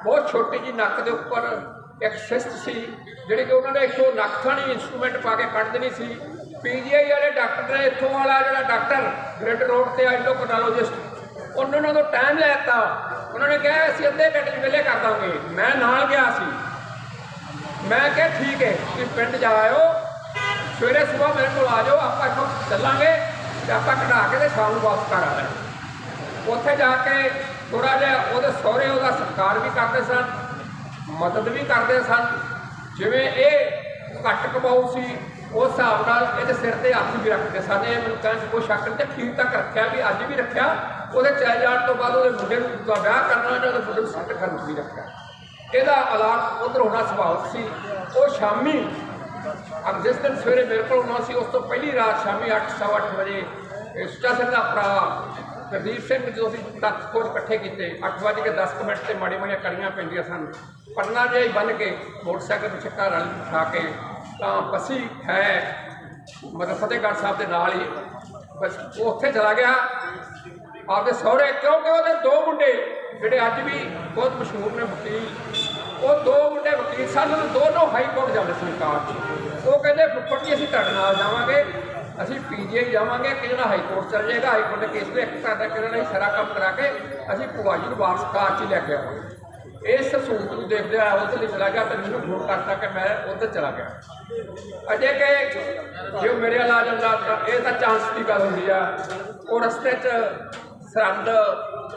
ਬਹੁਤ ਛੋਟੀ ਜੀ ਨੱਕ ਦੇ ਉੱਪਰ ਇੱਕ ਸਿਸਟ ਸੀ, ਜਿਹੜੀ ਕਿ ਉਹਨਾਂ ਨੇ ਇੱਥੋਂ ਨੱਕ ਥਾਣੀ ਇੰਸਟਰੂਮੈਂਟ ਪਾ ਕੇ ਕੱਢ ਦੇਣੀ ਸੀ। ਪੀਜੀਆਈ ਵਾਲੇ ਡਾਕਟਰ ਨੇ ਇੱਥੋਂ ਵਾਲਾ ਜਿਹੜਾ ਡਾਕਟਰ ਗ੍ਰਿਡ ਰੋਡ ਤੇ ਆਈਲੋਕੋਨੋਲੋਜਿਸਟ ਉਹਨਾਂ ਤੋਂ ਟਾਈਮ ਲੈ ਦਿੱਤਾ। ਉਹਨਾਂ ਨੇ ਕਿਹਾ, ਅਸੀਂ ਅੱਧੇ ਘੰਟੇ 'ਚ ਵਿਹਲੇ ਕਰ ਦਾਂਗੇ। ਮੈਂ ਨਾਲ ਗਿਆ ਸੀ। ਮੈਂ ਕਿਹਾ, ਠੀਕ ਹੈ, ਤੁਸੀਂ ਪਿੰਡ ਜਾ ਆਇਓ। ਸਵੇਰੇ ਸਵੇਰ ਮੇਰੇ ਕੋਲ ਆ ਜਾਓ, ਆਪਾਂ ਇੱਥੋਂ ਚੱਲਾਂਗੇ ਤੇ ਆਪਾਂ ਕਢਾ ਕੇ ਤੇ ਸ਼ਾਮ ਨੂੰ ਵਾਪਸ ਘਰ ਆ ਜਾਣਾ ਉੱਥੇ ਜਾ ਕੇ ਥੋੜਾ ਜਿਹਾ ਉਹਦੇ ਸਹੁਰੇ ਉਹਦਾ ਸਤਿਕਾਰ ਵੀ ਕਰਦੇ ਸਨ, ਮਦਦ ਵੀ ਕਰਦੇ ਸਨ। ਜਿਵੇਂ ਇਹ ਘੱਟ ਕਮਾਊ ਸੀ, ਉਸ ਹਿਸਾਬ ਨਾਲ ਇਹਦੇ ਸਿਰ ਤੇ ਹੱਥ ਵੀ ਰੱਖਦੇ ਸਨ। ਇਹ ਮੈਨੂੰ ਕਹਿਣ 'ਚ ਕੋਈ ਸ਼ੱਕ ਨਹੀਂ ਤੇ ਠੀਕ ਤੱਕ ਰੱਖਿਆ ਵੀ, ਅੱਜ ਵੀ ਰੱਖਿਆ। ਉਹਦੇ ਚਲੇ ਜਾਣ ਤੋਂ ਬਾਅਦ ਉਹਦੇ ਮੁੰਡੇ ਨੂੰ ਦਾ ਵਿਆਹ ਕਰਨਾ ਜਾਂ ਉਹਦੇ ਮੁੰਡੇ ਨੂੰ ਸੱਟ ਕਰਨ ਵੀ ਰੱਖਿਆ। ਇਹਦਾ ਇਲਾਜ ਉਧਰ ਹੋਣਾ ਸੁਭਾਵਿਕ ਸੀ। ਉਹ ਸ਼ਾਮੀ ਅਬ ਜਿਸ ਦਿਨ ਸਵੇਰੇ ਮੇਰੇ ਕੋਲ ਆਉਣਾ ਸੀ ਉਸ ਤੋਂ ਪਹਿਲੀ ਰਾਤ ਸ਼ਾਮੀ 8:30 ਵਜੇ ਸੁੱਚਾ ਸਿੰਘ ਦਾ ਭਰਾ ਗੁਰਦੀਪ ਸਿੰਘ ਜੋ ਅਸੀਂ ਤੱਤ ਖੋਜ ਇਕੱਠੇ ਕੀਤੇ 8 ਵਜੇ ਕੇ 10 ਕੁ ਮਿੰਟ ਤੇ ਮਾੜੀ ਮਾੜੀਆਂ ਕੜੀਆਂ ਪੈਂਦੀਆਂ ਸਨ ਪਰਨਾ ਜਿਹਾ ਹੀ ਬੰਨ ਕੇ ਮੋਟਰਸਾਈਕਲ ਪਿੱਛੇ ਘਰ ਵਾਲੀ ਉਠਾ ਕੇ ਤਾਂ ਬਸੀ ਹੈ ਮਤਲਬ ਫਤਿਹਗੜ੍ਹ ਸਾਹਿਬ ਦੇ ਨਾਲ ਹੀ ਬਸ ਉੱਥੇ ਚਲਾ ਗਿਆ ਆਪਦੇ ਸਹੁਰੇ ਕਿਉਂਕਿ ਉਹਦੇ ਦੋ ਮੁੰਡੇ ਜਿਹੜੇ ਅੱਜ ਵੀ ਬਹੁਤ ਮਸ਼ਹੂਰ ਨੇ ਵਕੀਲ ਉਹ ਦੋ ਮੁੰਡੇ ਵਕੀਲ ਸਨ ਉਹ ਦੋਨੋਂ ਹਾਈ ਕੋਰਟ ਜਾਂਦੇ ਸਨ ਕਾਰ 'ਚ ਉਹ ਕਹਿੰਦੇ ਫੁੱਫੜ ਜੀ, ਅਸੀਂ ਤੁਹਾਡੇ ਨਾਲ ਜਾਵਾਂਗੇ, ਅਸੀਂ ਪੀਜੀਆਈ ਜਾਵਾਂਗੇ, ਕਿ ਜਿਹੜਾ ਹਾਈ ਕੋਰਟ ਚਲ ਜਾਏਗਾ, ਹਾਈ ਕੋਰਟ ਦੇ ਕੇਸ ਤੇ ਇੱਕ ਕਰਦਾ ਕਿ ਨਹੀਂ ਸਾਰਾ ਕੰਮ ਕਰਾ ਕੇ ਅਸੀਂ ਭੂਆ ਜੀ ਨੂੰ ਵਾਪਸ ਕਾਰ 'ਚ ਹੀ ਲੈ ਕੇ ਆਵਾਂਗੇ। ਇਸ ਸਹੂਲਤ ਨੂੰ ਦੇਖਦੇ ਹੋਏ ਉੱਧਰ ਲਈ ਚਲਾ ਗਿਆ ਤੇ ਮੈਨੂੰ ਫੋਨ ਕਰਤਾ ਕਿ ਮੈਂ ਉੱਧਰ ਚਲਾ ਗਿਆ। ਅਜੇ ਕਿ ਜੇ ਮੇਰੇ ਨਾਲ ਆ ਜਾਂਦਾ ਤਾਂ ਇਹ ਤਾਂ ਚਾਂਸ ਦੀ ਗੱਲ ਹੁੰਦੀ ਆ। ਉਹ ਰਸਤੇ 'ਚ ਸਰਹੰਦ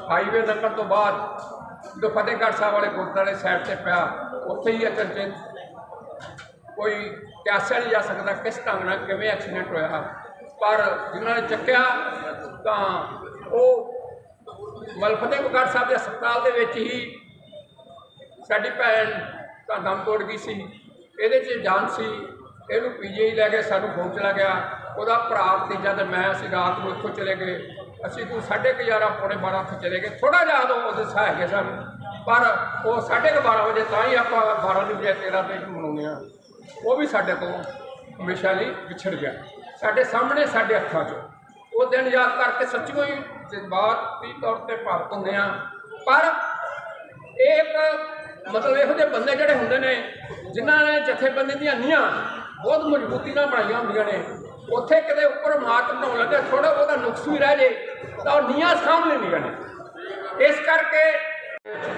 ਹਾਈਵੇ ਲੰਘਣ ਤੋਂ ਬਾਅਦ ਜੋ ਫਤਿਹਗੜ੍ਹ ਸਾਹਿਬ ਵਾਲੇ ਗੁਰਦੁਆਰੇ ਸਾਈਡ ਤੇ ਪਿਆ, ਉੱਥੇ ਹੀ ਅਚਨਚੇਤ ਕੋਈ ਕਿਆਸਿਆ ਨਹੀਂ ਜਾ ਸਕਦਾ ਕਿਸ ਢੰਗ ਨਾਲ ਕਿਵੇਂ ਐਕਸੀਡੈਂਟ ਹੋਇਆ। ਪਰ ਜਿਨ੍ਹਾਂ ਨੇ ਚੱਕਿਆ, ਤਾਂ ਉਹ ਮਲ ਫਤਿਹਗੜ੍ਹ ਸਾਹਿਬ ਦੇ ਹਸਪਤਾਲ ਦੇ ਵਿੱਚ ਹੀ ਸਾਡੀ ਭੈਣ ਤਾਂ ਦਮ ਤੋੜ ਗਈ ਸੀ। ਇਹਦੇ 'ਚ ਜਾਨ ਸੀ। ਇਹਨੂੰ ਪੀਜੀਆਈ ਲੈ ਕੇ ਸਾਨੂੰ ਫੋਨ ਚਲਾ ਗਿਆ। ਉਹਦਾ ਭਰਾ ਭਤੀਜਾ ਤੇ ਮੈਂ ਅਸੀਂ ਰਾਤ ਨੂੰ ਇੱਥੋਂ ਚਲੇ ਗਏ। ਅਸੀਂ ਤੂੰ ਸਾਢੇ ਕੁ ਗਿਆਰਾਂ, ਪੌਣੇ 12 ਉੱਥੇ ਚਲੇ ਗਏ। ਥੋੜਾ ਜਿਹਾ ਉਦੋਂ ਉਹਦੇ ਸਾਹ ਸਾਨੂੰ। ਪਰ ਉਹ ਸਾਢੇ ਕੁ 12 ਵਜੇ ਤਾਂ ਹੀ ਆਪਾਂ 12 ਦੀ ਬਜਾਏ 13 ਤੇ ਮਨਾਉਂਦੇ ਆ ਉਹ ਵੀ ਸਾਡੇ ਤੋਂ ਹਮੇਸ਼ਾ ਲਈ ਵਿਛੜ ਗਿਆ। ਸਾਡੇ ਸਾਹਮਣੇ, ਸਾਡੇ ਅੱਖਾਂ 'ਚ। ਉਹ ਦਿਨ ਯਾਦ ਕਰਕੇ ਸੱਚੀਓ ਹੀ ਜਜ਼ਬਾਤੀ ਤੌਰ ਤੇ ਭਾਵੁਕ ਹੁੰਦੇ ਆ। ਪਰ ਇਹ ਇੱਕ ਮਤਲਬ ਇਹੋ ਜਿਹੇ ਬੰਦੇ ਜਿਹੜੇ ਹੁੰਦੇ ਨੇ, ਜਿਨ੍ਹਾਂ ਨੇ ਜਥੇਬੰਦੀ ਦੀਆਂ ਨੀਹਾਂ ਬਹੁਤ ਮਜ਼ਬੂਤੀ ਨਾਲ ਬਣਾਈਆਂ ਹੁੰਦੀਆਂ ਨੇ। ਉੱਥੇ ਕਿਤੇ ਉੱਪਰ ਮਾਤ ਬਣਾਉਣ ਲੱਗੇ ਥੋੜਾ ਬਹੁਤਾ ਨੁਕਸ ਵੀ ਰਹਿ ਜੇ, ਤਾਂ ਉਹ ਨੀਹਾਂ ਸਾਂਭ ਲੈਂਦੀਆਂ ਨੇ। ਇਸ ਕਰਕੇ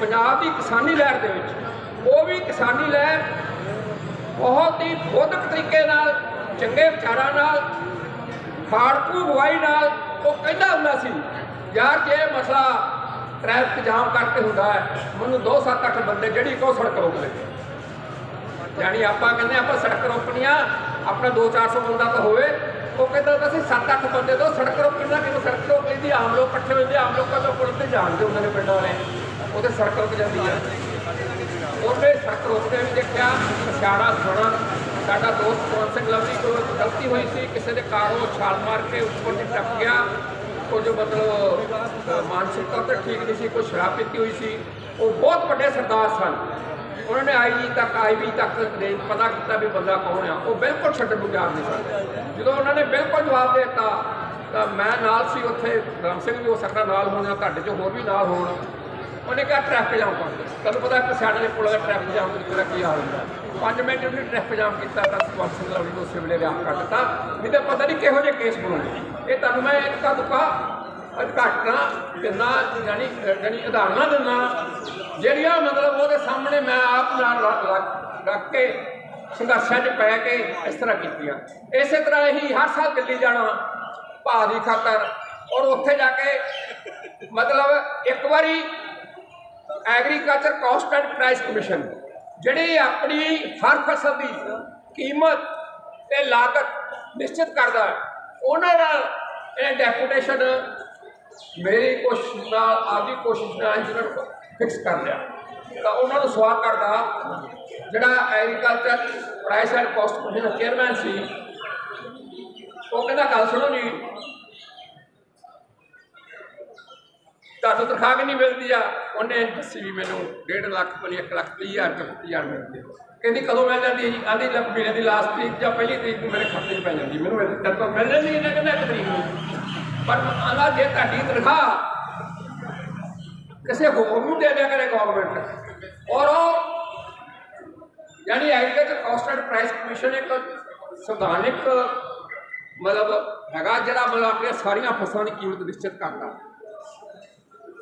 ਪੰਜਾਬ ਦੀ ਕਿਸਾਨੀ ਲਹਿਰ ਦੇ ਵਿੱਚ, ਉਹ ਵੀ ਕਿਸਾਨੀ ਲਹਿਰ ਬਹੁਤ ਹੀ ਬੋਧਕ ਤਰੀਕੇ ਨਾਲ, ਚੰਗੇ ਵਿਚਾਰਾਂ ਨਾਲ, ਫਾੜਕੂ ਬੁਆਈ ਨਾਲ ਉਹ ਕਹਿੰਦਾ ਹੁੰਦਾ ਸੀ, ਯਾਰ, ਜੇ ਮਸਲਾ ਟ੍ਰੈਫਿਕ ਜਾਮ ਕਰਕੇ ਹੁੰਦਾ ਹੈ, ਮੈਨੂੰ 2-7-8 ਬੰਦੇ ਜਿਹੜੀ ਕੋ ਸੜਕ ਰੋਕ ਲੈ ਯਾਨੀ ਆਪਾਂ ਕਹਿੰਦੇ ਆਪਾਂ ਸੜਕ ਰੋਕਣੀ ਆ ਆਪਣਾ 2-400 ਬੰਦਾ ਤਾਂ ਹੋਵੇ, ਉਹ ਕਹਿੰਦਾ ਹੁੰਦਾ ਸੀ 7-8 ਬੰਦੇ ਤੋਂ ਸੜਕ ਰੋਕਣੀ ਦਾ ਕਿਵੇਂ ਸੜਕ ਰੋਕ ਲੈਂਦੀ ਆਮ ਲੋਕ ਇਕੱਠੇ ਹੁੰਦੇ, ਆਮ ਲੋਕਾਂ ਤੋਂ ਪੁਲਿਸ ਤੇ ਜਾਣਦੇ ਹੁੰਦੇ ਨੇ ਪਿੰਡਾਂ ਵਾਲੇ, ਉਹਦੇ ਸੜਕ ਰੁਕ ਜਾਂਦੀ ਆ। ਉਹਨੇ ਸੜਕ ਰੋਕਦੇ ਵੀ ਦੇਖਿਆ ਸਿਆੜਾ ਸੁਣਾ ਸਾਡਾ ਦੋਸਤ ਪਵਨ ਸਿੰਘ ਲਵਲੀ ਕੋਲ ਗਲਤੀ ਹੋਈ ਸੀ ਕਿਸੇ ਦੇ ਕਾਰੋਂ ਛਾਲ ਮਾਰ ਕੇ ਉੱਪਰ ਦੀ ਟੱਪ ਗਿਆ। ਉਹ ਮਤਲਬ ਅ, ਮਾਨਸਿਕ ਤੌਰ ਠੀਕ ਨਹੀਂ ਸੀ ਕੋਈ ਸ਼ਰਾਬ ਪੀਤੀ ਹੋਈ ਸੀ। ਉਹ ਬਹੁਤ ਵੱਡੇ ਸਰਦਾਰ ਸਨ। ਉਹਨਾਂ ਨੇ ਆਈਜੀ ਤੱਕ ਆਈਬੀ ਤੱਕ ਦੇ ਪਤਾ ਕੀਤਾ ਵੀ ਬੰਦਾ ਕੌਣ ਆ। ਉਹ ਬਿਲਕੁਲ ਛੱਡ ਗੁਜ਼ਾਰ ਨਹੀਂ ਸਨ। ਜਦੋਂ ਉਹਨਾਂ ਨੇ ਬਿਲਕੁਲ ਜਵਾਬ ਦੇ ਦਿੱਤਾ ਤਾਂ ਮੈਂ ਨਾਲ ਸੀ ਉੱਥੇ ਰਾਮ ਸਿੰਘ ਵੀ ਹੋ ਸਕਦਾ ਨਾਲ ਹੋਣਾ ਤੁਹਾਡੇ ਚੋਂ ਹੋਰ ਵੀ ਨਾਲ ਹੋਣ। ਉਹਨੇ ਕਿਹਾ ਟ੍ਰੈਫਿਕ ਜਾਮ ਕਰ ਦਿਓ। ਤੁਹਾਨੂੰ ਪਤਾ ਕਿ ਸਾਡੇ ਦੇ ਪੁਲ ਦਾ ਟ੍ਰੈਫਿਕ ਜਾਮ ਦੀ ਤਰ੍ਹਾਂ ਕੀ ਹਾਲ ਹੁੰਦਾ। 5 ਮਿੰਟ ਉਹਨੇ ਟ੍ਰੈਫਿਕ ਜਾਮ ਕੀਤਾ ਤਾਂ ਸਪਾਂਸ ਸਿੰਘ ਲਵਲੀ ਨੂੰ ਉਸੇ ਵੇਲੇ ਰਿਆਮ ਕਰ ਦਿੱਤਾ। ਨਹੀਂ ਤਾਂ ਪਤਾ ਨਹੀਂ ਕਿਹੋ ਜਿਹੇ ਕੇਸ ਬਣਾਉਣੇ ਇਹ ਤੁਹਾਨੂੰ ਮੈਂ ਇੱਕ ਤਾਂ ਦੁਕਾ ਘਟਨਾ ਕਿੰਨਾ ਜਾਨੀ ਜਾਨੀ ਉਦਾਹਰਨਾਂ ਦਿੰਦਾ ਜਿਹੜੀਆਂ ਮਤਲਬ ਉਹਦੇ ਸਾਹਮਣੇ ਮੈਂ ਆਪ ਨਾਲ ਰੱਖ ਕੇ ਸੰਘਰਸ਼ਾਂ 'ਚ ਪੈ ਕੇ ਇਸ ਤਰ੍ਹਾਂ ਕੀਤੀਆਂ। ਇਸੇ ਤਰ੍ਹਾਂ ਹੀ ਹਰ ਸਾਲ ਦਿੱਲੀ ਜਾਣਾ, ਭਾਅ ਦੀ ਖਾਤਰ। ਔਰ ਉੱਥੇ ਜਾ ਕੇ ਮਤਲਬ ਇੱਕ ਵਾਰੀ agriculture cost and price commission, ਜਿਹੜੀ ਆਪਣੀ ਹਰ ਫਸਲ ਦੀ ਕੀਮਤ ਤੇ ਲਾਗਤ ਨਿਸ਼ਚਿਤ ਕਰਦਾ ਹੈ, ਉਹਨਾਂ ਨਾਲ ਇਹ ਡੈਪੂਟੇਸ਼ਨ ਮੇਰੀ ਕੋਸ਼ਿਸ਼ ਨਾਲ, ਆਪਦੀ ਕੋਸ਼ਿਸ਼ ਨਾਲ ਇਹਨਾਂ ਨੂੰ ਫਿਕਸ ਕਰ ਲਿਆ। ਤਾਂ ਉਹਨਾਂ ਨੂੰ ਸਵਾਲ ਕਰਦਾ, ਜਿਹੜਾ agriculture price and cost commission the chairman ਸੀ, ਉਹ ਕਹਿੰਦਾ, ਗੱਲ ਸੁਣੋ ਜੀ ਤੁਹਾਨੂੰ ਤਨਖਾਹ ਕਿੰਨੀ ਮਿਲਦੀ ਆ। ਉਹਨੇ ਦੱਸੀ ਵੀ ਮੈਨੂੰ 1.5 ਲੱਖ ਪਲੀ 1 ਲੱਖ 30 ਹਜ਼ਾਰ ਤੋਂ 30 ਹਜ਼ਾਰ ਮਿਲਦੀ ਆ। ਕਹਿੰਦੀ, ਕਦੋਂ ਮਿਲ ਜਾਂਦੀ ਹੈ ਜੀ? ਆਂਦੀ ਮਹੀਨੇ ਦੀ ਲਾਸਟ ਤਰੀਕ ਜਾਂ ਪਹਿਲੀ ਤਰੀਕ ਨੂੰ ਮੇਰੇ ਖਾਤੇ 'ਚ ਪੈ ਜਾਂਦੀ ਮੈਨੂੰ ਜਦ ਤੱਕ ਮਿਲ ਜਾਂਦੀ ਇਹਨੇ ਕਹਿੰਦਾ ਇੱਕ ਤਰੀਕ ਨੂੰ? ਪਰ ਆਂਦਾ ਜੇ ਤੁਹਾਡੀ ਤਨਖਾਹ ਕਿਸੇ ਹੋਰ ਨੂੰ ਦੇ ਦਿਆ ਕਰੇ ਗਵਰਨਮੈਂਟ ਔਰ ਉਹ ਯਾਨੀ agriculture cost and price commission ਇੱਕ ਸੰਵਿਧਾਨਿਕ ਮਤਲਬ ਹੈਗਾ, ਜਿਹੜਾ ਮਤਲਬ ਆਪਣੀਆਂ ਸਾਰੀਆਂ ਫਸਲਾਂ ਦੀ ਕੀਮਤ ਨਿਸ਼ਚਿਤ ਕਰਦਾ।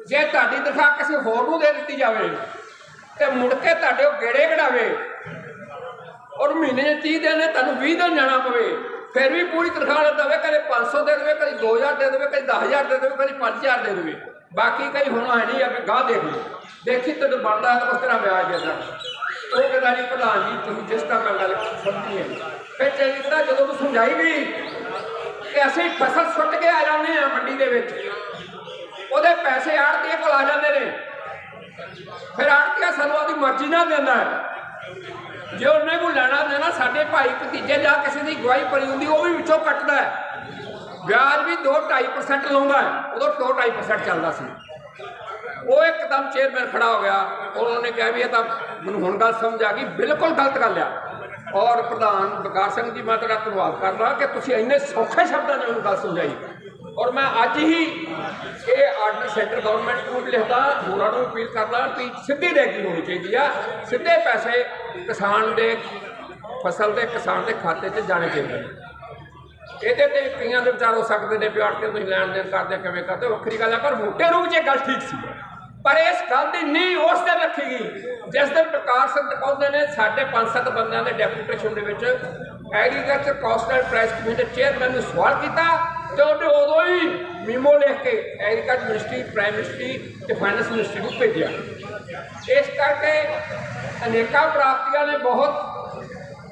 ਜੇ ਤੁਹਾਡੀ ਤਨਖਾਹ ਕਿਸੇ ਹੋਰ ਨੂੰ ਦੇ ਦਿੱਤੀ ਜਾਵੇ ਤੇ ਮੁੜ ਕੇ ਤੁਹਾਡੇ ਉਹ ਗੇੜੇ ਕਢਾਵੇ ਔਰ ਮਹੀਨੇ 'ਚ 30 ਦਿਨ ਨੇ ਤੁਹਾਨੂੰ 20 ਦਿਨ ਜਾਣਾ ਪਵੇ, ਫਿਰ ਵੀ ਪੂਰੀ ਤਨਖਾਹ ਨਾ ਦੇਵੇ, ਕਦੇ 500 ਦੇ ਦੇਵੇ, ਕਦੇ 2000 ਦੇ ਦੇਵੇ, ਕਦੇ 10000 ਦੇ ਦੇਵੇ, ਕਦੇ 5000 ਦੇ ਦੇਵੇ। ਬਾਕੀ ਕਈ ਹੁਣ ਹੈ ਨਹੀਂ ਅੱਗੇ ਗਾਹ ਦੇਖ ਲਓ। ਦੇਖੀ ਤੈਨੂੰ ਬਣਦਾ ਤਾਂ ਉਸ ਤਰ੍ਹਾਂ ਵਿਆਜ ਦੇਦਾ। ਉਹ ਕਹਿੰਦਾ ਜੀ ਪ੍ਰਧਾਨ ਜੀ, ਤੁਸੀਂ ਜਿਸ ਤਰ੍ਹਾਂ ਮੈਂ ਗੱਲ ਸਮਝੀ ਹੈ। ਫਿਰ ਚੰਗੀ ਤਰ੍ਹਾਂ ਜਦੋਂ ਤੂੰ ਸਮਝਾਈ ਗਈ ਕਿ ਅਸੀਂ ਫਸਲ ਸੁੱਟ ਕੇ ਆ ਜਾਂਦੇ ਆ ਮੰਡੀ ਦੇ ਵਿੱਚ ਉਹਦੇ ਪੈਸੇ ਆੜਤੀਏ ਕੋਲ ਆ ਜਾਂਦੇ ਨੇ। ਫਿਰ ਆੜਤੀਆ ਸਾਨੂੰ ਆਪਦੀ ਮਰਜ਼ੀ ਨਾਲ ਦਿੰਦਾ ਜੇ ਉਹਨੇ ਕੋ ਲੈਣਾ ਦੇਣਾ, ਸਾਡੇ ਭਾਈ ਭਤੀਜੇ ਜਾਂ ਕਿਸੇ ਦੀ ਗਵਾਹੀ ਭਰੀ ਹੁੰਦੀ, ਉਹ ਵੀ ਵਿੱਚੋਂ ਕੱਟਦਾ ਹੈ। ਵਿਆਜ ਵੀ 2.5% ਲਾਉਂਦਾ ਹੈ। ਉਦੋਂ 2.5% ਚੱਲਦਾ ਸੀ। ਉਹ ਇੱਕਦਮ ਚੇਅਰਮੈਨ ਖੜਾ ਹੋ ਗਿਆ। ਉਹਨਾਂ ਨੇ ਕਿਹਾ ਵੀ ਇਹ ਤਾਂ ਮੈਨੂੰ ਹੁਣ ਗੱਲ ਸਮਝ ਆ ਗਈ, ਬਿਲਕੁਲ ਗਲਤ ਗੱਲ ਆ। ਔਰ ਪ੍ਰਧਾਨ ਬਕਾਰ ਸਿੰਘ ਜੀ, ਮੈਂ ਤੁਹਾਡਾ ਧੰਨਵਾਦ ਕਰਦਾ ਕਿ ਤੁਸੀਂ ਇੰਨੇ ਸੌਖੇ ਸ਼ਬਦਾਂ 'ਚ ਮੈਨੂੰ ਗੱਲ ਸਮਝਾਈ। ਔਰ ਮੈਂ ਅੱਜ ਹੀ ਇਹ ਆਰਡਰ ਸੈਂਟਰ ਗਵਰਨਮੈਂਟ ਨੂੰ ਵੀ ਲਿਖਦਾ ਹੋਰਾਂ ਨੂੰ ਅਪੀਲ ਕਰਦਾ ਕਿ ਸਿੱਧੀ ਅਦਾਇਗੀ ਹੋਣੀ ਚਾਹੀਦੀ ਆ। ਸਿੱਧੇ ਪੈਸੇ ਕਿਸਾਨ ਦੇ ਫਸਲ ਦੇ ਕਿਸਾਨ ਦੇ ਖਾਤੇ 'ਚ ਜਾਣੇ ਚਾਹੀਦੇ ਨੇ। ਇਹਦੇ ਤੇ ਕਈਆਂ ਦੇ ਵਿਚਾਰ ਹੋ ਸਕਦੇ ਨੇ ਵੀ ਆੜਤੇ ਤੁਸੀਂ ਲੈਣ ਦੇਣ ਕਰਦੇ ਹੋ, ਕਿਵੇਂ ਕਰਦੇ ਹੋ, ਵੱਖਰੀ ਗੱਲ ਹੈ ਪਰ ਮੋਟੇ ਰੂਪ 'ਚ ਇਹ ਗੱਲ ਠੀਕ ਸੀ ਪਰ ਇਸ ਗੱਲ ਦੀ ਨੀਂਹ ਉਸ ਦਿਨ ਰੱਖੀ ਗਈ ਜਿਸ ਦਿਨ ਪ੍ਰਕਾਸ਼ ਸਿੰਘ ਟਕਾਉਂਦੇ ਨੇ ਸਾਡੇ ਪੰਜ ਸੱਤ ਬੰਦਿਆਂ ਦੇ ਡੈਪੂਟੇਸ਼ਨ ਦੇ ਵਿੱਚ agriculture cost and price committee ਦੇ ਚੇਅਰਮੈਨ ਨੂੰ ਸਵਾਲ ਕੀਤਾ ਤੇ ਉਹਨੇ ਉਦੋਂ ਹੀ ਮੀਮੋ ਲਿਖ ਕੇ ਐਗਰੀਕਲਚਰ ਮਿਨਿਸਟਰੀ ਪ੍ਰਾਈਮ ਮਿਨਿਸਟਰੀ ਤੇ ਫਾਈਨੈਂਸ ਮਿਨਿਸਟਰੀ ਨੂੰ ਭੇਜਿਆ। ਇਸ ਕਰਕੇ ਅਨੇਕਾਂ ਪ੍ਰਾਪਤੀਆਂ ਨੇ ਬਹੁਤ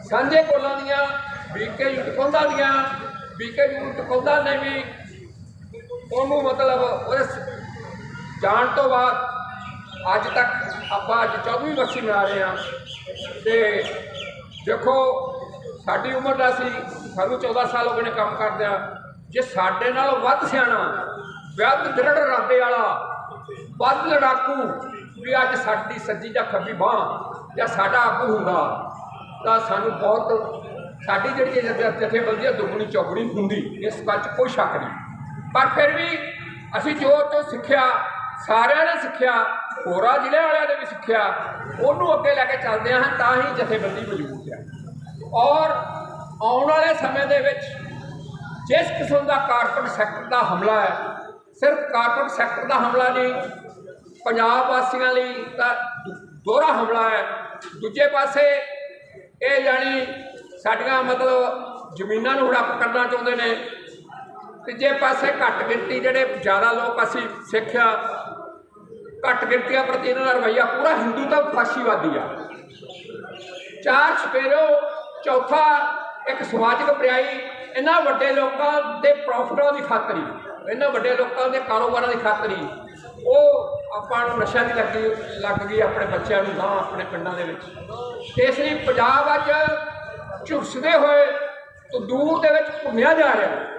ਸਾਂਝੇ ਕੋਲਾਂ ਦੀਆਂ ਬੀਕੇ ਟਕੌਂਦਾ ਦੀਆਂ ਬੀਕੇ ਟਕੌਂਦਾ ਨੇ ਵੀ ਉਹਨੂੰ ਮਤਲਬ ਉਹਦੇ ਜਾਣ ਤੋਂ ਬਾਅਦ ਅੱਜ ਤੱਕ ਆਪਾਂ ਅੱਜ 24ਵੀਂ ਵਰਸੀ ਮਨਾ ਰਹੇ ਹਾਂ। ਤੇ ਦੇਖੋ, ਸਾਡੀ ਉਮਰ ਦਾ ਸੀ ਸਾਨੂੰ 14 ਸਾਲ ਹੋ ਗਏ ਨੇ ਕੰਮ ਕਰਦਿਆਂ। ਜੇ ਸਾਡੇ ਨਾਲ ਵੱਧ ਸਿਆਣਾ, ਵੱਧ ਦ੍ਰਿੜ ਇਰਾਦੇ ਵਾਲਾ, ਵੱਧ ਲੜਾਕੂ, ਵੀ ਅੱਜ ਸਾਡੀ ਸੱਜੀ ਜਾਂ ਖੱਬੀ ਬਾਹ ਜਾਂ ਸਾਡਾ ਆਗੂ ਹੁੰਦਾ, ਤਾਂ ਸਾਨੂੰ ਬਹੁਤ ਸਾਡੀ ਜਿਹੜੀ ਇਹ ਜਥੇਬੰਦੀ ਆ ਦੁੱਗਣੀ ਚੌਗਣੀ ਹੁੰਦੀ, ਇਸ ਗੱਲ 'ਚ ਕੋਈ ਸ਼ੱਕ ਨਹੀਂ। ਪਰ ਫਿਰ ਵੀ ਅਸੀਂ ਜੋ ਤੋਂ ਸਿੱਖਿਆ, ਸਾਰਿਆਂ ਨੇ ਸਿੱਖਿਆ, ਹੋਰਾਂ ਜ਼ਿਲ੍ਹੇ ਵਾਲਿਆਂ ਨੇ ਵੀ ਸਿੱਖਿਆ, ਉਹਨੂੰ ਅੱਗੇ ਲੈ ਕੇ ਚੱਲਦੇ ਹਾਂ, ਤਾਂ ਹੀ ਜਥੇਬੰਦੀ ਮਜ਼ਬੂਤ ਹੈ। ਔਰ ਆਉਣ ਵਾਲੇ ਸਮੇਂ ਦੇ ਵਿੱਚ ਜਿਸ ਕਿਸਮ ਦਾ ਕਾਰਪੋਰੇਟ ਸੈਕਟਰ ਦਾ ਹਮਲਾ ਹੈ, ਸਿਰਫ ਕਾਰਪੋਰੇਟ ਸੈਕਟਰ ਦਾ ਹਮਲਾ ਨਹੀਂ, ਪੰਜਾਬ ਵਾਸੀਆਂ ਲਈ ਤਾਂ ਦੋਹਰਾ ਹਮਲਾ ਹੈ। ਦੂਜੇ ਪਾਸੇ ਇਹ ਜਾਣੀ ਸਾਡੀਆਂ ਮਤਲਬ ਜ਼ਮੀਨਾਂ ਨੂੰ ਹੜੱਪ ਕਰਨਾ ਚਾਹੁੰਦੇ ਨੇ, ਤੀਜੇ ਪਾਸੇ ਘੱਟ ਗਿਣਤੀ ਜਿਹੜੇ ਜ਼ਿਆਦਾ ਲੋਕ ਅਸੀਂ ਸਿੱਖਿਆ, ਘੱਟ ਗਿਣਤੀਆਂ ਪ੍ਰਤੀ ਇਹਨਾਂ ਦਾ ਰਵੱਈਆ ਪੂਰਾ ਹਿੰਦੂ ਤਾਂ ਫਾਸ਼ੀਵਾਦੀ ਆ। ਚਾਰ ਸਪੇਰੋ ਚੌਥਾ ਇੱਕ ਸਮਾਜਿਕ ਪ੍ਰਿਆਈ ਇਹਨਾਂ ਵੱਡੇ ਲੋਕਾਂ ਦੇ ਪ੍ਰੋਫਿਟਾਂ ਦੀ ਖਾਤਰੀ ਇਹਨਾਂ ਵੱਡੇ ਲੋਕਾਂ ਦੇ ਕਾਰੋਬਾਰਾਂ ਦੀ ਖਾਤਰੀ ਉਹ ਆਪਾਂ ਨੂੰ ਨਸ਼ਾ ਦੀ ਲੱਗੀ, ਲੱਗ ਗਈ ਆਪਣੇ ਬੱਚਿਆਂ ਨੂੰ, ਨਾ ਆਪਣੇ ਪਿੰਡਾਂ ਦੇ ਵਿੱਚ। ਇਸ ਲਈ ਪੰਜਾਬ ਅੱਜ ਝੁਰਸਦੇ ਹੋਏ ਤੋਂ ਦੂਰ ਦੇ ਵਿੱਚ ਘੁੰਮਿਆ ਜਾ ਰਿਹਾ।